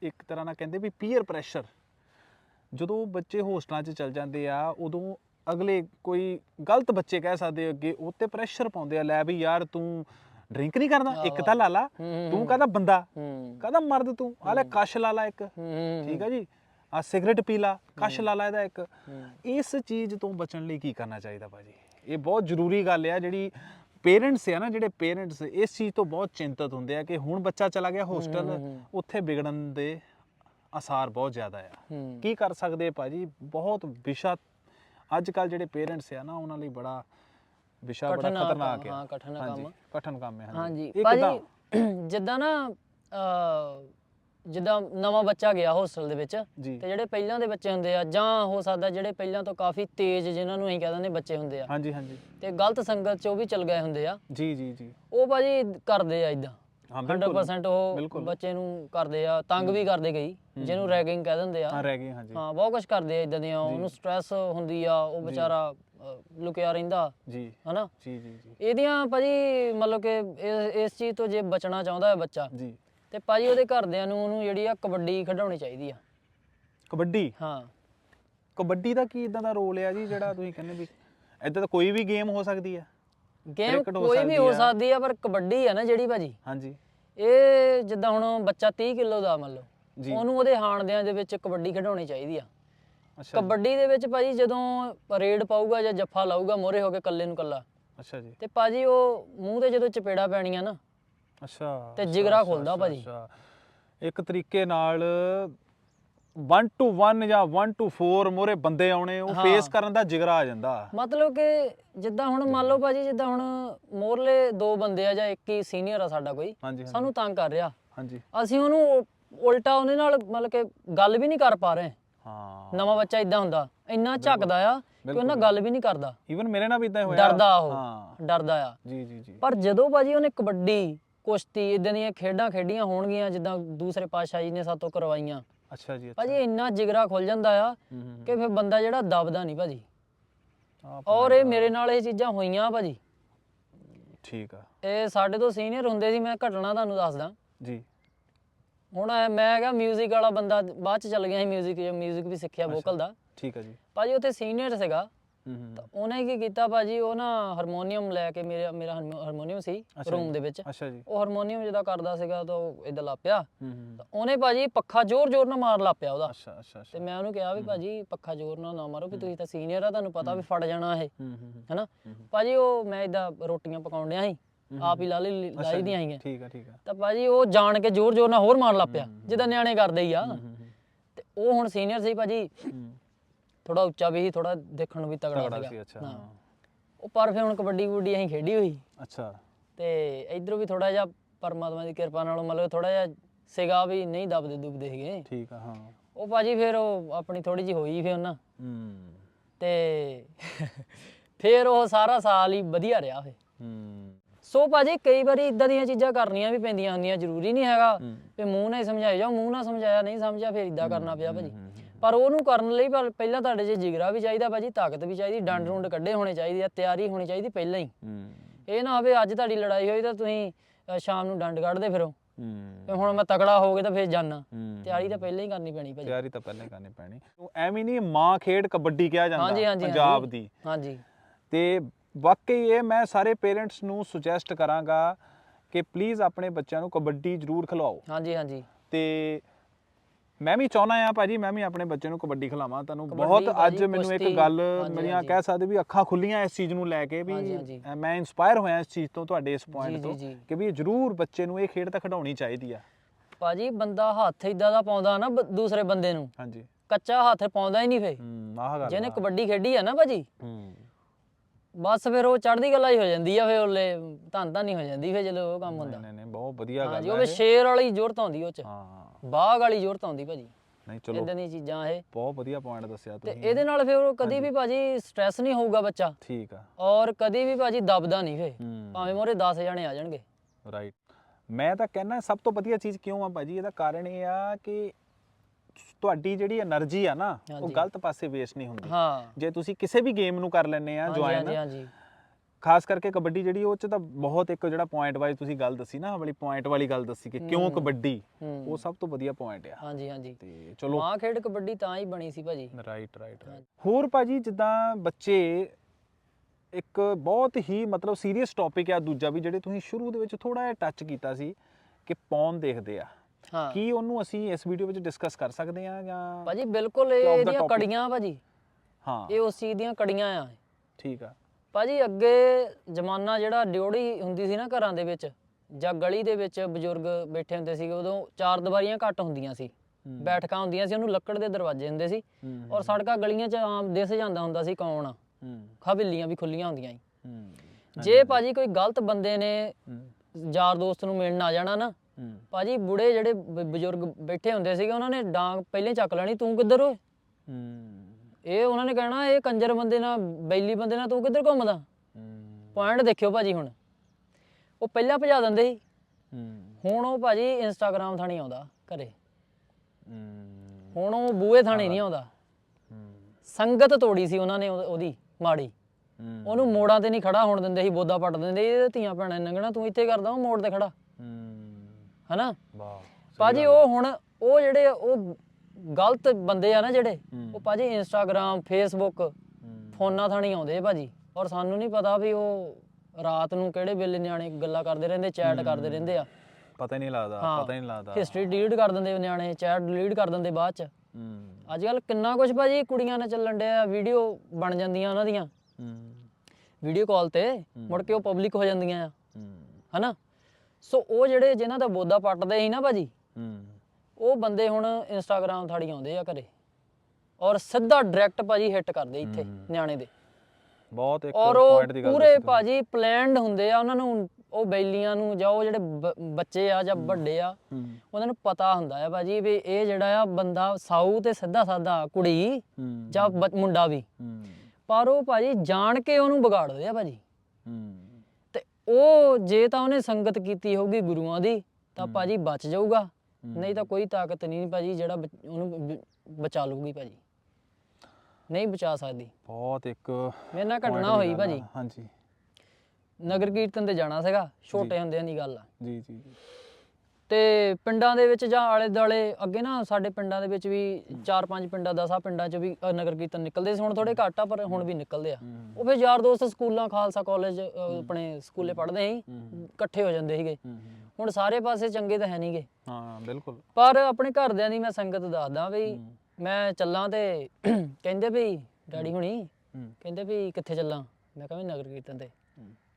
ਇੱਕ ਤਰ੍ਹਾਂ ਨਾਲ ਕਹਿੰਦੇ ਵੀ ਪੀਅਰ ਪ੍ਰੈਸ਼ਰ ਜਦੋਂ ਬੱਚੇ ਹੋਸਟਲਾਂ 'ਚ ਚਲ ਜਾਂਦੇ ਆ ਉਦੋਂ ਅਗਲੇ ਕੋਈ ਗਲਤ ਬੱਚੇ ਕਹਿ ਸਕਦੇ ਆ ਅੱਗੇ ਉਹ ਤੇ ਪ੍ਰੈਸ਼ਰ ਪਾਉਂਦੇ ਆ ਲੈ ਵੀ ਯਾਰ ਤੂੰ ਡਰਿੰਕ ਨਹੀਂ ਕਰਦਾ ਇੱਕ। ਤਾਂ ਲਾ ਲਾ ਹੂੰ, ਤੂੰ। ਕਹਦਾ ਬੰਦਾ ਕਹਦਾ ਮਰਦ ਤੂੰ ਆ ਲੈ ਕਸ਼ ਲਾ ਲਾ ਇੱਕ ਠੀਕ ਆ ਜੀ? ਆ ਸਿਗਰਟ ਪੀ ਲਾ ਕਸ਼ ਲਾ ਲਾ ਇਹਦਾ ਇੱਕ। ਇਸ ਚੀਜ਼ ਤੋਂ ਬਚਣ ਲਈ ਕੀ ਕਰਨਾ ਚਾਹੀਦਾ ਭਾਜੀ? ਇਹ ਬਹੁਤ ਜ਼ਰੂਰੀ ਗੱਲ ਆ ਜਿਹੜੀ ਪੇਰੈਂਟਸ ਆ ਨਾ ਜਿਹੜੇ ਪੇਰੈਂਟਸ ਇਸ ਚੀਜ਼ ਤੋਂ ਬਹੁਤ ਚਿੰਤਤ ਹੁੰਦੇ ਆ ਕਿ ਹੁਣ ਬੱਚਾ ਚਲਾ ਗਿਆ ਹੋਸਟਲ। ਉੱਥੇ ਵਿਗੜਨ ਦੇ ਆਸਾਰ ਬਹੁਤ ਜ਼ਿਆਦਾ ਆ। ਕੀ ਕਰ ਸਕਦੇ ਭਾਜੀ? ਬਹੁਤ ਵਿਸ਼ਾ ਅੱਜ ਕੱਲ ਜਿਹੜੇ ਪੇਰੈਂਟਸ ਆ ਨਾ ਉਹਨਾਂ ਲਈ ਬੜਾ ਵਿਸ਼ਾ ਬੜਾ ਕਠਿਨ ਖਤਰਨਾਕ ਕੰਮ, ਆ। ਹਾਂ, ਕਠਿਨ ਆ ਹਾਂਜੀ, ਕੰਮ। ਕਠਿਨ ਕੰਮ ਹੈ ਹਾਂਜੀ। ਇਹ ਕਿੱਦਾਂ? ਭਾਜੀ ਜਿੱਦਾਂ ਨਾ ਅ ਜਿੱਦਾਂ ਨਵਾਂ ਬੱਚਾ ਗਿਆ ਹੋਸਟਲ ਦੇ ਵਿੱਚ ਜੀ। ਤੇ ਜਿਹੜੇ ਪਹਿਲਾਂ ਦੇ ਬੱਚੇ ਹੁੰਦੇ ਆ ਜਾਂ ਹੋ ਸਕਦਾ ਜਿਹੜੇ ਪਹਿਲਾਂ ਤੋਂ ਕਾਫੀ ਤੇਜ਼ ਜਿਨ੍ਹਾਂ ਨੂੰ ਅਸੀਂ ਕਹਿ ਦਿੰਦੇ ਬੱਚੇ ਹੁੰਦੇ ਆ। ਹਾਂਜੀ ਹਾਂਜੀ। ਤੇ ਗਲਤ ਸੰਗਤ ਚ ਉਹ ਵੀ ਚਲ ਗਏ ਹੁੰਦੇ ਆ। ਜੀ ਜੀ ਜੀ। ਉਹ ਭਾਜੀ ਕਰਦੇ ਆ ਇਦਾਂ ਹਾਂ ਬਿਲਕੁਲ। 100% ਉਹ ਬਿਲਕੁਲ। ਬੱਚੇ ਨੂੰ ਕਰਦੇ ਆ ਤੰਗ ਵੀ ਕਰਦੇ ਗਈ ਜਿਹਨੂੰ ਰੈਗਿੰਗ ਕਹਿ ਦਿੰਦੇ ਆ। ਹਾਂ ਰਹਿ ਗਏ ਹਾਂਜੀ। ਹਾਂ ਬਹੁਤ ਕੁਝ ਕਰਦੇ ਆ ਇਦਾਂ ਦੀਆਂ ਉਹਨੂੰ ਸਟ੍ਰੈਸ ਹੁੰਦੀ ਆ ਉਹ ਵਿਚਾਰਾ ਲੁਕਿਆ ਰਹਿੰਦਾ ਜੀ। ਹਨਾ? ਜੀ ਜੀ ਜੀ। ਇਹਦੀਆਂ ਭਾਜੀ ਮਤਲਬ ਕਿ ਇਸ- ਇਸ ਚੀਜ਼ ਤੋਂ ਜੇ ਬਚਣਾ ਚਾਹੁੰਦਾ ਹੈ ਬੱਚਾ ਜੀ। ਤੇ ਭਾਜੀ ਉਹਦੇ ਘਰਦਿਆਂ ਨੂੰ ਉਹਨੂੰ ਜਿਹੜੀ ਆ ਕਬੱਡੀ ਖਿਡਾਉਣੀ ਚਾਹੀਦੀ ਆ। ਕਬੱਡੀ? ਹਾਂ। ਕਬੱਡੀ ਦਾ ਕੀ ਇਦਾਂ ਦਾ ਰੋਲ ਆ ਜੀ ਜਿਹੜਾ ਤੁਸੀਂ ਕਹਿੰਦੇ ਵੀ ਇਦਾਂ ਤਾਂ ਕੋਈ ਵੀ ਗੇਮ ਹੋ ਸਕਦੀ ਹੈ ਗੇਮ Cricket ਹੋ ਕੋਈ ਵੀ ਸਕਦੀ ਹੋ ਆ। ਸਕਦੀ ਆ ਪਰ ਕਬੱਡੀ ਆ ਨਾ ਜਿਹੜੀ ਭਾਜੀ। ਹਾਂਜੀ। ਇਹ ਜਿੱਦਾਂ ਹੁਣ ਬੱਚਾ 30 ਕਿਲੋ ਦਾ ਮੰਨ ਲਓ ਜੀ। ਉਹਨੂੰ ਉਹਦੇ ਹਾਣਦਿਆਂ ਦੇ ਵਿੱਚ ਕਬੱਡੀ ਖਿਡਾਉਣੀ ਚਾਹੀਦੀ ਆ। ਅੱਛਾ। ਜੀ, ਕਬੱਡੀ ਦੇ ਵਿੱਚ ਭਾਜੀ ਜਦੋਂ ਰੇਡ ਪਾਊਗਾ ਜਾਂ ਜੱਫਾ ਲਾਊਗਾ ਮੋਰੇ ਹੋ ਕੇ ਕੱਲੇ ਨੂੰ ਕੱਲਾ ਅੱਛਾ ਜੀ। ਤੇ ਭਾਜੀ ਉਹ ਮੂੰਹ ਤੇ ਜਦੋਂ ਚਪੇੜਾ ਪੈਣੀਆਂ ਨਾ ਅੱਛਾ। ਤੇ ਅੱਛਾ, ਜਿਗਰਾ ਅੱਛਾ, ਖੁੱਲਦਾ ਅੱਛਾ, ਭਾਜੀ। ਅੱਛਾ। ਇੱਕ ਤਰੀਕੇ ਨਾਲ 1 ਟੂ 1 ਜਾਂ 1 ਟੂ 4 ਮੋਰੇ ਬੰਦੇ ਆਉਣੇ ਉਹ ਹਾਂ। ਫੇਸ ਕਰਨ ਦਾ ਜਿਗਰਾ ਆ ਜਾਂਦਾ। ਮਤਲਬ ਕਿ ਜਿੱਦਾਂ ਹੁਣ ਮੰਨ ਲਓ ਭਾਜੀ ਜਿੱਦਾਂ ਹੁਣ ਮੋਰਲੇ ਦੋ ਬੰਦੇ ਆ ਜਾਂ ਇੱਕ ਹੀ ਸੀਨੀਅਰ ਆ ਸਾਡਾ ਕੋਈ ਹਾਂਜੀ ਹਾਂਜੀ। ਸਾਨੂੰ ਤੰਗ ਕਰ ਰਿਹਾ। ਹਾਂਜੀ। ਅਸੀਂ ਉਹਨੂੰ ਉ- ਉਲਟਾ ਉਹਦੇ ਨਾਲ ਮਤਲਬ ਕਿ ਗੱਲ ਵੀ ਨਹੀਂ ਕਰ ਪਾ ਰਹੇ। ਹਾਂ। ਨਵਾਂ ਬੱਚਾ ਇਦਾਂ ਹੁੰਦਾ ਇੰਨਾ ਝੱਕਦਾ ਆ ਕਿ ਉਹਨਾਂ ਗੱਲ ਵੀ ਨਹੀਂ ਕਰਦਾ। ਈਵਨ ਮੇਰੇ ਨਾਲ ਵੀ ਇਦਾਂ ਹੋਇਆ। ਡਰਦਾ ਉਹ ਹਾਂ। ਡਰਦਾ ਆ। ਜੀ ਜੀ ਜੀ। ਪਰ ਜਦੋਂ ਭਾਜੀ ਉਹਨੇ ਕਬੱਡੀ ਕੁਸ਼ਤੀ ਇਦਾਂ ਦੀਆਂ ਖੇਡਾਂ ਖੇਡੀਆਂ ਹੋਣਗੀਆਂ ਜਿੱਦਾਂ ਦੂਸਰੇ ਪਾਤਸ਼ਾਹ ਜੀ ਨੇ ਸਾਤੋਂ ਕਰਵਾਈਆਂ ਅੱਛਾ ਜੀ ਅੱਛਾ ਭਾਜੀ ਇੰਨਾ ਜਿਗਰਾ ਖੁੱਲ ਜਾਂਦਾ ਆ ਹੂੰ, ਹੂੰ, ਕਿ ਫਿਰ ਬੰਦਾ ਜਿਹੜਾ ਦਬਦਾ ਨਹੀਂ ਭਾਜੀ ਆਹ ਔਰ ਇਹ ਮੇਰੇ ਨਾਲ ਇਹ ਚੀਜ਼ਾਂ ਹੋਈਆਂ ਭਾਜੀ ਠੀਕ ਆ ਇਹ ਸਾਡੇ ਤੋਂ ਸੀਨੀਅਰ ਹੁੰਦੇ ਸੀ ਮੈਂ ਘਟਨਾ ਤੁਹਾਨੂੰ ਦੱਸਦਾ ਜੀ ਹੁਣ ਇਹ ਮੈਂ ਹੈਗਾ 뮤직 ਵਾਲਾ ਬੰਦਾ ਬਾਅਦ ਚ ਚੱਲ ਗਿਆ ਸੀ 뮤직 뮤직 ਵੀ ਸਿੱਖਿਆ ਵੋਕਲ ਦਾ ਠੀਕ ਆ ਜੀ ਭਾਜੀ ਉੱਥੇ ਸੀਨੀਅਰ ਸੀਗਾ ਹੂੰ ਹੂੰ ਤਾਂ ਉਹਨੇ ਕੀ ਕੀਤਾ ਭਾਜੀ? ਉਹ ਨਾ ਹਾਰਮੋਨੀਅਮ ਲੈ ਕੇ ਮੇਰਾ ਮੇਰਾ ਹਾਰਮੋਨੀਅਮ ਸੀ ਰੂਮ। ਦੇ ਵਿੱਚ। ਅੱਛਾ ਜੀ। ਉਹ ਹਾਰਮੋਨੀਅਮ ਜਿਹਦਾ ਕਰਦਾ ਸੀਗਾ ਤਾਂ ਉਹ ਇਦਾਂ ਲਾਪਿਆ ਤਾਂ ਉਹਨੇ ਭਾਜੀ ਪੱਖਾ ਜ਼ੋਰ ਜ਼ੋਰ ਨਾਲ ਮਾਰ ਲਾਪਿਆ ਉਹਦਾ। ਅੱਛਾ ਅੱਛਾ ਅੱਛਾ। ਤੇ ਮੈਂ ਉਹਨੂੰ ਕਿਹਾ ਵੀ ਭਾਜੀ ਪੱਖਾ ਜ਼ੋਰ ਨਾਲ ਨਾ ਮਾਰੋ ਵੀ ਤੁਸੀਂ ਤਾਂ ਸੀਨੀਅਰ ਆ ਤੁਹਾਨੂੰ ਪਤਾ ਵੀ ਫੜ ਜਾਣਾ ਇਹ। ਹੈਨਾ। ਭਾਜੀ ਉਹ ਮੈਂ ਇਦਾਂ ਰੋਟੀਆਂ ਪਕਾਉਣ ਡਿਆ ਸੀ। ਆਪ ਹੀ ਲਾ ਲਈ ਅੱਛਾ ਲਾਈ ਦੀਆਂ ਆਈਆਂ ਠੀਕ ਆ ਠੀਕ ਆ। ਤਾਂ ਭਾਜੀ ਉਹ ਜਾਣ ਕੇ ਜ਼ੋਰ ਜ਼ੋਰ ਨਾਲ ਹੋਰ ਮਾਰ ਲਾਪਿਆ। ਜਿੱਦਾਂ ਨਿਆਣੇ ਕਰਦੇ ਹੀ ਆ। ਤੇ ਉਹ ਹੁਣ ਸੀਨੀਅਰ ਸੀ ਭਾਜੀ। ਹੂੰ। ਥੋੜਾ ਉੱਚਾ ਵੀ ਸੀ ਥੋੜਾ ਦੇਖਣ ਨੂੰ ਵੀ ਤਗੜਾ ਤਗੜਾ ਸੀ ਸੀਗਾ ਅੱਛਾ। ਹਾਂ। ਉਹ ਪਰ ਫਿਰ ਹੁਣ ਕਬੱਡੀ ਕਬੱਡੀ ਅਸੀਂ ਖੇਡੀ ਹੋਈ। ਅੱਛਾ। ਤੇ ਇਧਰੋਂ ਵੀ ਥੋੜਾ ਜਿਹਾ ਪਰਮਾਤਮਾ ਦੀ ਕਿਰਪਾ ਨਾਲ ਮਤਲਬ ਥੋੜਾ ਜਿਹਾ ਸੀਗਾ ਵੀ ਨਹੀਂ ਦਬਦੇ ਦੁਬਦੇ ਹੈਗੇ ਠੀਕ ਆ ਹਾਂ। ਉਹ ਭਾਜੀ ਫਿਰ ਉਹ ਆਪਣੀ ਥੋੜੀ ਜਿਹੀ ਹੋਈ ਫਿਰ ਉਹਨਾਂ ਹੂੰ। ਤੇ ਫਿਰ ਉਹ ਸਾਰਾ ਸਾਲ ਹੀ ਵਧੀਆ ਰਿਹਾ ਫੇ ਹੂੰ। ਸੋ ਭਾਜੀ ਕਈ ਵਾਰੀ ਇਦਾਂ ਦੀਆਂ ਚੀਜ਼ਾਂ ਕਰਨੀਆਂ ਵੀ ਪੈਂਦੀਆਂ ਹੁੰਦੀਆਂ ਜ਼ਰੂਰੀ ਨਹੀਂ ਹੈਗਾ ਹੂੰ। ਵੀ ਮੂੰਹ ਨਾਲ ਹੀ ਸਮਝਾਈ ਜਾਓ ਮੂੰਹ ਨਾਲ ਸਮਝਾਇਆ ਨਹੀਂ ਸਮਝਿਆ ਫਿਰ ਇਦਾਂ ਕਰਨਾ ਪਿਆ ਭਾਜੀ। ਹੂੰ, ਪਰ ਉਹਨੂੰ ਕਰਨ ਲਈ ਪਹਿਲਾਂ ਤੁਹਾਡੇ 'ਚ ਜਿਗਰਾ ਵੀ ਚਾਹੀਦਾ ਭਾਜੀ ਤਾਕਤ ਵੀ ਚਾਹੀਦੀ ਡੰਡ ਰੁੰਡ ਕੱਢੇ ਹੋਣੇ ਚਾਹੀਦੇ ਆ ਤਿਆਰੀ ਹੋਣੀ ਚਾਹੀਦੀ ਪਹਿਲਾਂ ਹੀ। ਹੂੰ। ਇਹ ਨਾ ਹੋਵੇ ਅੱਜ ਤੁਹਾਡੀ ਲੜਾਈ ਹੋਈ ਤਾਂ ਤੁਸੀਂ ਅ, ਸ਼ਾਮ ਨੂੰ ਡੰਡ ਕੱਢਦੇ ਫਿਰੋ। ਹੂੰ। ਤੇ ਹੁਣ ਮੈਂ ਤਕੜਾ ਹੋ ਗਿਆ ਤਾਂ ਫੇਰ ਜਾਣਾ ਹੂੰ। ਤਿਆਰੀ ਤਾਂ ਪਹਿਲਾਂ ਹੀ ਕਰਨੀ ਪੈਣੀ ਭਾਜੀ। ਤਿਆਰੀ ਤਾਂ ਪਹਿਲਾਂ ਹੀ ਕਰਨੀ ਪੈਣੀ। ਉਹ ਐਵੇਂ ਨਹੀਂ ਮਾਂ ਖੇਡ ਕਬੱਡੀ ਕਿਹਾ ਜਾਂਦਾ ਹਾਂਜੀ, ਪੰਜਾਬ ਹਾਂਜੀ। ਦੀ। ਹਾਂਜੀ। ਤੇ ਵਾਕਈ ਇਹ ਮੈਂ ਸਾਰੇ ਪੇਰੈਂਟਸ ਨੂੰ ਸੁਜੈਸਟ ਕਰਾਂਗਾ ਕਿ ਪਲੀਜ਼ ਆਪਣੇ ਬੱਚਿਆਂ ਨੂੰ ਕਬੱਡੀ ਜ਼ਰੂਰ ਖਿਲਾਓ। ਹਾਂਜੀ ਹਾਂਜੀ। ਤੇ ਮੈਂ ਵੀ ਚਾਹੁੰਦਾ ਆ ਭਾਜੀ ਮੈਂ ਵੀ ਆਪਣੇ ਬੱਚੇ ਨੂੰ ਕਬੱਡੀ ਖਿਲਾਵਾਂ। ਤੁਹਾਨੂੰ ਬਹੁਤ ਅੱਜ ਮੈਨੂੰ ਇੱਕ ਗੱਲ ਮੇਰੀਆਂ। ਕਹਿ ਸਕਦੇ ਵੀ ਅੱਖਾਂ ਖੁੱਲੀਆਂ ਇਸ ਚੀਜ਼ ਨੂੰ ਲੈ ਕੇ ਵੀ ਮੈਂ ਇਨਸਪਾਇਰ ਹੋਇਆ ਇਸ ਚੀਜ਼ ਤੋਂ ਤੁਹਾਡੇ ਇਸ ਜੀ, ਪੁਆਇੰਟ ਜੀ, ਤੋਂ ਜੀ। ਕਿ ਵੀ ਜ਼ਰੂਰ ਬੱਚੇ ਨੂੰ ਇਹ ਖੇਡ ਤਾਂ ਖਿਡਾਉਣੀ ਚਾਹੀਦੀ ਆ। ਭਾਜੀ ਬੰਦਾ ਹੱਥ ਇਦਾਂ ਦਾ ਪਾਉਂਦਾ ਨਾ ਦੂਸਰੇ ਬੰਦੇ ਨੂੰ। ਹਾਂਜੀ। ਕੱਚਾ ਹੱਥ ਪਾਉਂਦਾ ਹੀ ਨਹੀਂ ਫੇ ਹੂੰ ਆਹ ਗੱਲ ਜਿਹਨੇ। ਕਬੱਡੀ ਖੇਡੀ ਆ ਨਾ ਭਾਜੀ। ਹੂੰ। ਬਸ ਫਿਰ ਉਹ ਚੜ੍ਹਦੀ ਗੱਲਾਂ ਹੀ ਹੋ ਜਾਂਦੀ ਆ ਫੇ ਉਹਲੇ ਧੰਨ ਧੰਨ ਹੀ ਹੋ ਜਾਂਦੀ ਫੇ ਜਦੋਂ ਉਹ ਕੰਮ ਨਹੀਂ ਹੁੰਦਾ। ਨਹੀਂ ਨਹੀਂ ਬਹੁਤ ਵਧੀਆ ਗੱਲ ਉਹ ਹੈ ਫੇ ਸ਼ੇਰ ਵਾਲੀ ਜ਼ੋਰਤ ਆਉਂਦੀ ਉਹ ਚ। ਹਾਂ। ਬਾਗ ਵਾਲੀ ਜ਼ਰੂਰਤ ਆਉਂਦੀ ਭਾਜੀ। ਨਹੀਂ ਚਲੋ। ਇਦਾਂ ਦੀਆਂ ਚੀਜ਼ਾਂ ਇਹ। ਬਹੁਤ ਵਧੀਆ ਪੁਆਇੰਟ ਦੱਸਿਆ ਤੇ ਇਹਦੇ ਨਾਲ ਫਿਰ ਕਦੀ ਵੀ ਭਾਜੀ ਸਟ੍ਰੈਸ ਨਹੀਂ ਹੋਊਗਾ ਬੱਚਾ। ਠੀਕ ਆ। ਔਰ ਕਦੀ ਵੀ ਭਾਜੀ ਦਬਦਾ ਨਹੀਂ ਫੇ ਭਾਵੇਂ ਮੋਰੇ 10 ਜਣੇ ਆ ਜਾਣਗੇ। ਰਾਈਟ ਮੈਂ ਤਾਂ ਕਹਿੰਦਾ ਸਭ ਤੋਂ ਵਧੀਆ ਚੀਜ਼ ਕਿਉਂ ਆ ਭਾਜੀ? ਇਹਦਾ ਕਾਰਨ ਇਹ ਆ ਕਿ ਤੁਹਾਡੀ ਜਿਹੜੀ એનર્ਜੀ ਆ ਨਾ ਉਹ ਗਲਤ ਪਾਸੇ ਵੇਸਟ ਨਹੀਂ ਹੁੰਦੀ। ਜੇ ਤੁਸੀਂ ਕਿਸੇ ਵੀ ਗੇਮ ਨੂੰ ਕਰ ਲੈਣੇ ਆ ਹਾਂਜੀ, ਹਾਂਜੀ ਜੁਆਇਨ ਹਾਂਜੀ। ਖਾਸ ਕਰਕੇ ਕਬੱਡੀ ਜਿਹੜੀ ਉਹ ਚ ਤਾਂ ਬਹੁਤ ਇੱਕ ਜਿਹੜਾ ਪੁਆਇੰਟ ਵਾਈਜ਼ ਤੁਸੀਂ ਗੱਲ ਦੱਸੀ ਨਾ ਵਾਲੀ ਪੁਆਇੰਟ ਵਾਲੀ ਗੱਲ ਦੱਸੀ ਕਿ ਕਿਉਂ। ਕਬੱਡੀ? ਉਹ ਸਭ ਤੋਂ ਵਧੀਆ ਪੁਆਇੰਟ ਆ। ਹਾਂਜੀ ਹਾਂਜੀ। ਤੇ ਚਲੋ। ਮਾਂ ਖੇਡ ਕਬੱਡੀ ਤਾਂ ਹੀ ਬਣੀ ਸੀ ਭਾਜੀ। Right right. ਹੋਰ ਭਾਜੀ ਜਿੱਦਾਂ ਬੱਚੇ ਇੱਕ ਬਹੁਤ ਹੀ ਮਤਲਬ ਸੀਰੀਅਸ ਟੌਪਿਕ ਆ ਦੂਜਾ ਵੀ ਜਿਹੜੇ ਤੁਸੀਂ ਸ਼ੁਰੂ ਦੇ ਵਿੱਚ ਥੋੜਾ ਜਿਹਾ ਟੱਚ ਕੀਤਾ ਸੀ ਕਿ ਪੌਨ ਦੇਖਦੇ ਆ। ਹਾਂ। ਕੀ ਉਹਨੂੰ ਅਸੀਂ ਇਸ ਵੀਡੀਓ ਵਿੱਚ ਡਿਸਕਸ ਕਰ ਸਕਦੇ ਆ ਜਾਂ ਭਾਜੀ ਬਿਲਕੁਲ ਇਹ ਇਹਦੀਆਂ. ਕੜੀਆਂ ਭਾਜੀ। ਹਾਂ। ਇਹ ਉਸ ਚੀਜ਼ ਦੀਆਂ ਕੜੀਆਂ ਆ। ਠੀਕ ਆ। ਭਾਜੀ ਅੱਗੇ ਜ਼ਮਾਨਾ ਜਿਹੜਾ ਡਿਉੜੀ ਹੁੰਦੀ ਸੀ ਨਾ ਘਰਾਂ ਦੇ ਵਿੱਚ ਜਾਂ ਗਲੀ ਦੇ ਵਿੱਚ ਬਜ਼ੁਰਗ ਬੈਠੇ ਹੁੰਦੇ ਸੀਗੇ ਉਦੋਂ ਚਾਰ ਦੀਵਾਰੀਆਂ ਘੱਟ ਹੁੰਦੀਆਂ ਸੀ। ਬੈਠਕਾਂ ਹੁੰਦੀਆਂ ਸੀ ਉਹਨੂੰ ਲੱਕੜ ਦੇ ਦਰਵਾਜ਼ੇ ਹੁੰਦੇ ਸੀ। ਔਰ ਸੜਕਾਂ ਗਲੀਆਂ 'ਚ ਆਮ ਦਿਸ ਜਾਂਦਾ ਹੁੰਦਾ ਸੀ ਕੌਣ? ਆ ਹੂੰ। ਖਬਿੱਲੀਆਂ ਵੀ ਖੁੱਲੀਆਂ ਹੁੰਦੀਆਂ ਸੀ। ਜੇ ਭਾਜੀ ਕੋਈ ਗਲਤ ਬੰਦੇ ਨੇ ਯਾਰ ਦੋਸਤ ਨੂੰ ਮਿਲਣ ਆ ਜਾਣਾ ਨਾ ਭਾਜੀ ਬੁੜੇ ਜਿਹੜੇ ਬਜ਼ੁਰਗ ਬੈਠੇ ਹੁੰਦੇ ਸੀਗੇ ਉਹਨਾਂ ਨੇ ਡਾਂਗ ਪਹਿਲੇ ਚੱਕ ਲੈਣੀ ਤੂੰ ਕਿੱਧਰ ਓਏ? ਇਹ ਉਹਨਾਂ ਨੇ ਕਹਿਣਾ ਇਹ ਕੰਜਰ ਬੰਦੇ ਨਾਲ ਬੈਲੀ ਬੰਦੇ ਨਾਲ ਤੂੰ ਕਿੱਧਰ ਘੁੰਮਦਾ? ਪੁਆਇੰਟ ਦੇਖਿਓ ਭਾਜੀ ਹੁਣ। ਉਹ ਪਹਿਲਾਂ ਭਜਾ ਦਿੰਦੇ ਸੀ। ਹੁਣ ਉਹ ਭਾਜੀ ਇੰਸਟਾਗ੍ਰam ਥਾਣੀ ਆਉਂਦਾ ਘਰੇ। ਹੁਣ ਉਹ ਬੂਹੇ ਥਾਣੀ ਨਹੀਂ ਆਉਂਦਾ। ਸੰਗਤ ਤੋੜੀ ਸੀ ਉਹਨਾਂ ਨੇ ਉਹ- ਉਹਦੀ ਮਾੜੀ। ਉਹਨੂੰ ਮੋੜਾਂ ਤੇ ਨਹੀਂ ਖੜਾ ਹੋਣ ਦਿੰਦੇ ਸੀ ਬੋਦਾ ਪੱਟ ਦਿੰਦੇ ਇਹ ਧੀਆਂ ਭੈਣਾਂ ਨੇ ਲੰਘਣਾ ਤੂੰ ਇੱਥੇ ਕਰਦਾ ਉਹ ਮੋੜ ਤੇ ਖੜਾ। ਹਨਾ? ਵਾਹ ਭਾਜੀ ਉਹ ਹੁਣ ਉਹ ਜਿਹੜੇ ਉਹ ਗਲਤ ਬੰਦੇ ਆ ਨਾ ਜਿਹੜੇ। ਉਹ ਭਾਜੀ ਇੰਸਟਾਗ੍ਰam ਫੇਸਬੁੱਕ ਫੋਨਾਂ ਥਾਣੀ ਆਉਂਦੇ ਆ ਭਾਜੀ। ਔਰ ਸਾਨੂੰ ਨਹੀਂ ਪਤਾ ਵੀ ਉਹ ਰਾਤ ਨੂੰ ਕਿਹੜੇ ਵੇਲੇ ਨਿਆਣੇ ਗੱਲਾਂ ਕਰਦੇ ਰਹਿੰਦੇ ਚੈਟ ਕਰਦੇ ਰਹਿੰਦੇ ਆ। ਪਤਾ ਹੀ ਨਹੀਂ ਲੱਗਦਾ। ਪਤਾ ਹੀ ਨਹੀਂ ਲੱਗਦਾ। ਹਿਸਟਰੀ ਡਿਲੀਟ ਕਰ ਦਿੰਦੇ ਨਿਆਣੇ ਚੈਟ ਡਿਲੀਟ ਕਰ ਦਿੰਦੇ ਬਾਅਦ ਚ। ਅੱਜ ਕੱਲ ਕਿੰਨਾ ਕੁਝ ਭਾਜੀ ਕੁੜੀਆਂ ਨਾਲ ਚੱਲਣ ਡਿਆ ਵੀਡੀਓ ਬਣ ਜਾਂਦੀਆਂ ਉਹਨਾਂ ਦੀਆਂ। ਵੀਡੀਓ ਕਾਲ ਤੇ ਮੁੜ ਕੇ ਉਹ ਪਬਲਿਕ ਹੋ ਜਾਂਦੀਆਂ ਆ। ਹਨਾ? ਸੋ ਉਹ ਜਿਹੜੇ ਜਿਨ੍ਹਾਂ ਦਾ ਬੋਦਾ ਪੱਟਦੇ ਸੀ ਨਾ ਭਾਜੀ ਉਹ ਬੰਦੇ ਹੁਣ ਇੰਸਟਾਗ੍ਰam ਥਾੜੀ ਆਉਂਦੇ ਆ ਘਰੇ। ਔਰ ਸਿੱਧਾ ਡਾਇਰੈਕਟ ਭਾਜੀ ਹਿੱਟ ਕਰਦੇ ਇੱਥੇ ਨਿਆਣੇ ਦੇ। ਬਹੁਤ ਇੱਕ ਪੁਆਇੰਟ ਦੀ ਗੱਲ ਪੂਰੇ। ਭਾਜੀ ਪਲੈਨਡ ਹੁੰਦੇ ਆ ਉਹਨਾਂ ਨੂੰ ਉਹ ਬੈਲੀਆਂ ਨੂੰ ਜਾਂ ਉਹ ਜਿਹੜੇ ਬੱਚੇ ਆ ਜਾਂ ਵੱਡੇ ਆ ਉਹਨਾਂ ਨੂੰ ਪਤਾ ਹੁੰਦਾ ਆ ਭਾਜੀ ਵੀ ਇਹ ਜਿਹੜਾ ਆ ਬੰਦਾ ਸਾਊ ਤੇ ਸਿੱਧਾ ਸਾਦਾ ਕੁੜੀ ਜਾਂ ਮੁੰਡਾ ਵੀ। ਪਰ ਉਹ ਭਾਜੀ ਜਾਣ ਕੇ ਉਹਨੂੰ ਵਿਗਾੜਦੇ ਆ ਭਾਜੀ। ਤੇ ਉਹ ਜੇ ਤਾਂ ਉਹਨੇ ਸੰਗਤ ਕੀਤੀ ਹੋਊਗੀ ਗੁਰੂਆਂ ਦੀ ਤਾਂ ਭਾਜੀ ਬਚ ਜਾਊਗਾ। ਨਹੀਂ ਤਾਂ ਕੋਈ ਤਾਕਤ ਨਹੀਂ ਭਾਜੀ ਜਿਹੜਾ ਉਹਨੂੰ ਬ- ਬਚਾ ਲੂਗੀ ਭਾਜੀ। ਨਹੀਂ ਬਚਾ ਸਕਦੀ। ਬਹੁਤ ਇੱਕ ਮੇਰੇ ਨਾਲ point ਘਟਨਾ ਦੀ ਹੋਈ ਗੱਲ ਆ। ਭਾਜੀ। ਹਾਂਜੀ। ਨਗਰ ਕੀਰਤਨ ਤੇ ਜਾਣਾ ਸੀਗਾ ਛੋਟੇ ਹੁੰਦਿਆਂ ਦੀ ਗੱਲ ਆ। ਜੀ ਜੀ ਜੀ। ਤੇ ਪਿੰਡਾਂ ਦੇ ਵਿੱਚ ਜਾਂ ਆਲੇ ਦੁਆਲੇ ਅੱਗੇ ਨਾ ਸਾਡੇ ਪਿੰਡਾਂ ਦੇ ਵਿੱਚ ਵੀ ਚਾਰ ਪੰਜ ਪਿੰਡਾਂ ਦਸਾਂ ਪਿੰਡਾਂ 'ਚ ਵੀ ਅ, ਨਗਰ ਕੀਰਤਨ ਨਿਕਲਦੇ ਸੀ। ਹੁਣ ਥੋੜੇ ਘੱਟ ਆ ਪਰ ਹੁਣ ਵੀ ਨਿਕਲਦੇ ਆ। ਹੂੰ ਉਹ ਫਿਰ ਯਾਰ ਦੋਸਤ ਸਕੂਲਾਂ ਖਾਲਸਾ ਕਾਲਜ ਆਪਣੇ ਸਕੂਲੇ ਪੜ੍ਹਦੇ ਸੀ ਹੂੰ ਇਕੱਠੇ ਹੋ ਜਾਂਦੇ ਸੀਗੇ। ਹੁਣ ਸਾਰੇ ਪਾਸੇ ਚੰਗੇ ਤਾਂ ਹੈ ਨਹੀਂਗੇ ਹਾਂ ਬਿਲਕੁਲ। ਪਰ ਆਪਣੇ ਘਰਦਿਆਂ ਦੀ ਮੈਂ ਸੰਗਤ ਦੱਸਦਾ ਵੀ ਹੂੰ। ਮੈਂ ਚੱਲਾਂ ਤੇ ਕਹਿੰਦੇ ਵੀ ਡੈਡੀ ਹੁਣੀ ਹੂੰ। ਕਹਿੰਦੇ ਵੀ ਕਿੱਥੇ ਚੱਲਾਂ? ਮੈਂ ਕਿਹਾ ਵੀ ਨਗਰ ਕੀਰਤਨ ਤੇ।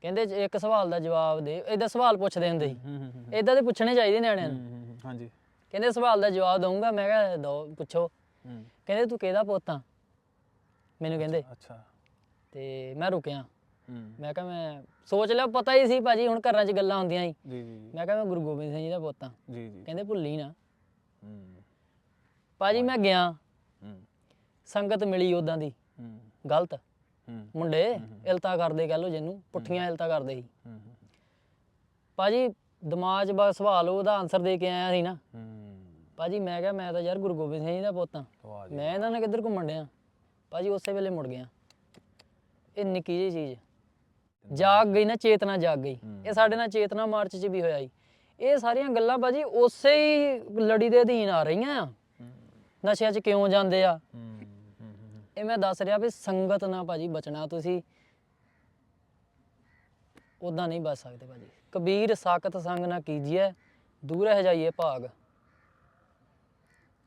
ਕਹਿੰਦੇ ਇੱਕ ਸਵਾਲ ਦਾ ਜਵਾਬ ਦੇ ਏਦਾਂ ਸਵਾਲ ਪੁੱਛਦੇ ਹੁੰਦੇ ਸੀ। ਏਦਾਂ ਦੇ ਪੁੱਛਣੇ ਚਾਹੀਦੇ ਨਿਆਣਿਆਂ ਨੂੰ। ਹਾਂਜੀ। ਕਹਿੰਦੇ ਸਵਾਲ ਦਾ ਜਵਾਬ ਦਊਂਗਾ ਮੈਂ ਕਿਹਾ ਦੋ ਪੁੱਛੋ। ਕਹਿੰਦੇ ਤੂੰ ਕਿਹਦਾ ਪੁੱਤ ਆ? ਮੈਨੂੰ ਕਹਿੰਦੇ। ਅੱਛਾ। ਤੇ ਮੈਂ ਰੁਕਿਆ। ਮੈਂ ਕਿਹਾ ਮੈਂ ਸੋਚ ਲਿਆ ਪਤਾ ਹੀ ਸੀ ਭਾਜੀ ਹੁਣ ਘਰਾਂ 'ਚ ਗੱਲਾਂ ਹੁੰਦੀਆਂ ਸੀ। ਜੀ ਜੀ ਮੈਂ ਕਿਹਾ ਮੈਂ ਗੁਰੂ ਗੋਬਿੰਦ ਸਿੰਘ ਜੀ ਦਾ ਪੁੱਤ ਆ। ਜੀ ਜੀ। ਕਹਿੰਦੇ ਭੁੱਲੀ ਨਾ। ਭਾਜੀ ਮੈਂ ਗਿਆ। ਸੰਗਤ ਮਿਲੀ ਉਦਾਂ ਦੀ। ਗਲਤ। ਮੁੰਡੇ ਇਲਤਾ ਕਰਦੇ ਕਹ ਲੋ ਜਿਹਨੂੰ ਪੁੱਠੀਆਂ ਇਲਤਾ ਕਰਦੇ ਸੀ। ਭਾਜੀ ਦਿਮਾਗ 'ਚ ਬਸ ਸਵਾਲ ਉਹਦਾ ਆਨਸਰ ਦੇ ਕੇ ਆਇਆ ਸੀ ਨਾ। ਭਾਜੀ ਮੈਂ ਕਿਹਾ ਮੈਂ ਤਾਂ ਯਾਰ ਗੁਰੂ ਗੋਬਿੰਦ ਸਿੰਘ ਜੀ ਦਾ ਪੁੱਤ ਆ ਮੈਂ ਇਹਨਾਂ ਨਾਲ ਕਿੱਧਰ ਘੁੰਮਣ ਡਿਆ? ਭਾਜੀ ਉਸੇ ਵੇਲੇ ਮੁੜ ਗਿਆ। ਇਹ ਨਿੱਕੀ ਜਿਹੀ ਚੀਜ਼। ਜਾਗ ਗਈ ਨਾ ਚੇਤਨਾ ਜਾਗ ਗਈ। ਇਹ ਸਾਡੇ ਨਾਲ ਚੇਤਨਾ ਮਾਰਚ 'ਚ ਵੀ ਹੋਇਆ ਸੀ। ਇਹ ਸਾਰੀਆਂ ਗੱਲਾਂ ਭਾਜੀ ਉਸੇ ਹੀ ਲੜੀ ਦੇ ਅਧੀਨ ਆ ਰਹੀਆਂ ਆ। ਨਸ਼ਿਆਂ 'ਚ ਕਿਉਂ ਜਾਂਦੇ ਆ? ਇਹ ਮੈਂ ਦੱਸ ਰਿਹਾ ਵੀ ਸੰਗਤ ਨਾ ਭਾਜੀ ਬਚਣਾ ਤੁਸੀਂ। ਉਦਾਂ ਨਹੀਂ ਬਚ ਸਕਦੇ ਭਾਜੀ। ਕਬੀਰ ਸਾਖਤ ਸੰਗ ਨਾ ਕੀਜੀਏ ਦੂਰ ਹੈ ਜਾਈਏ ਭਾਗ।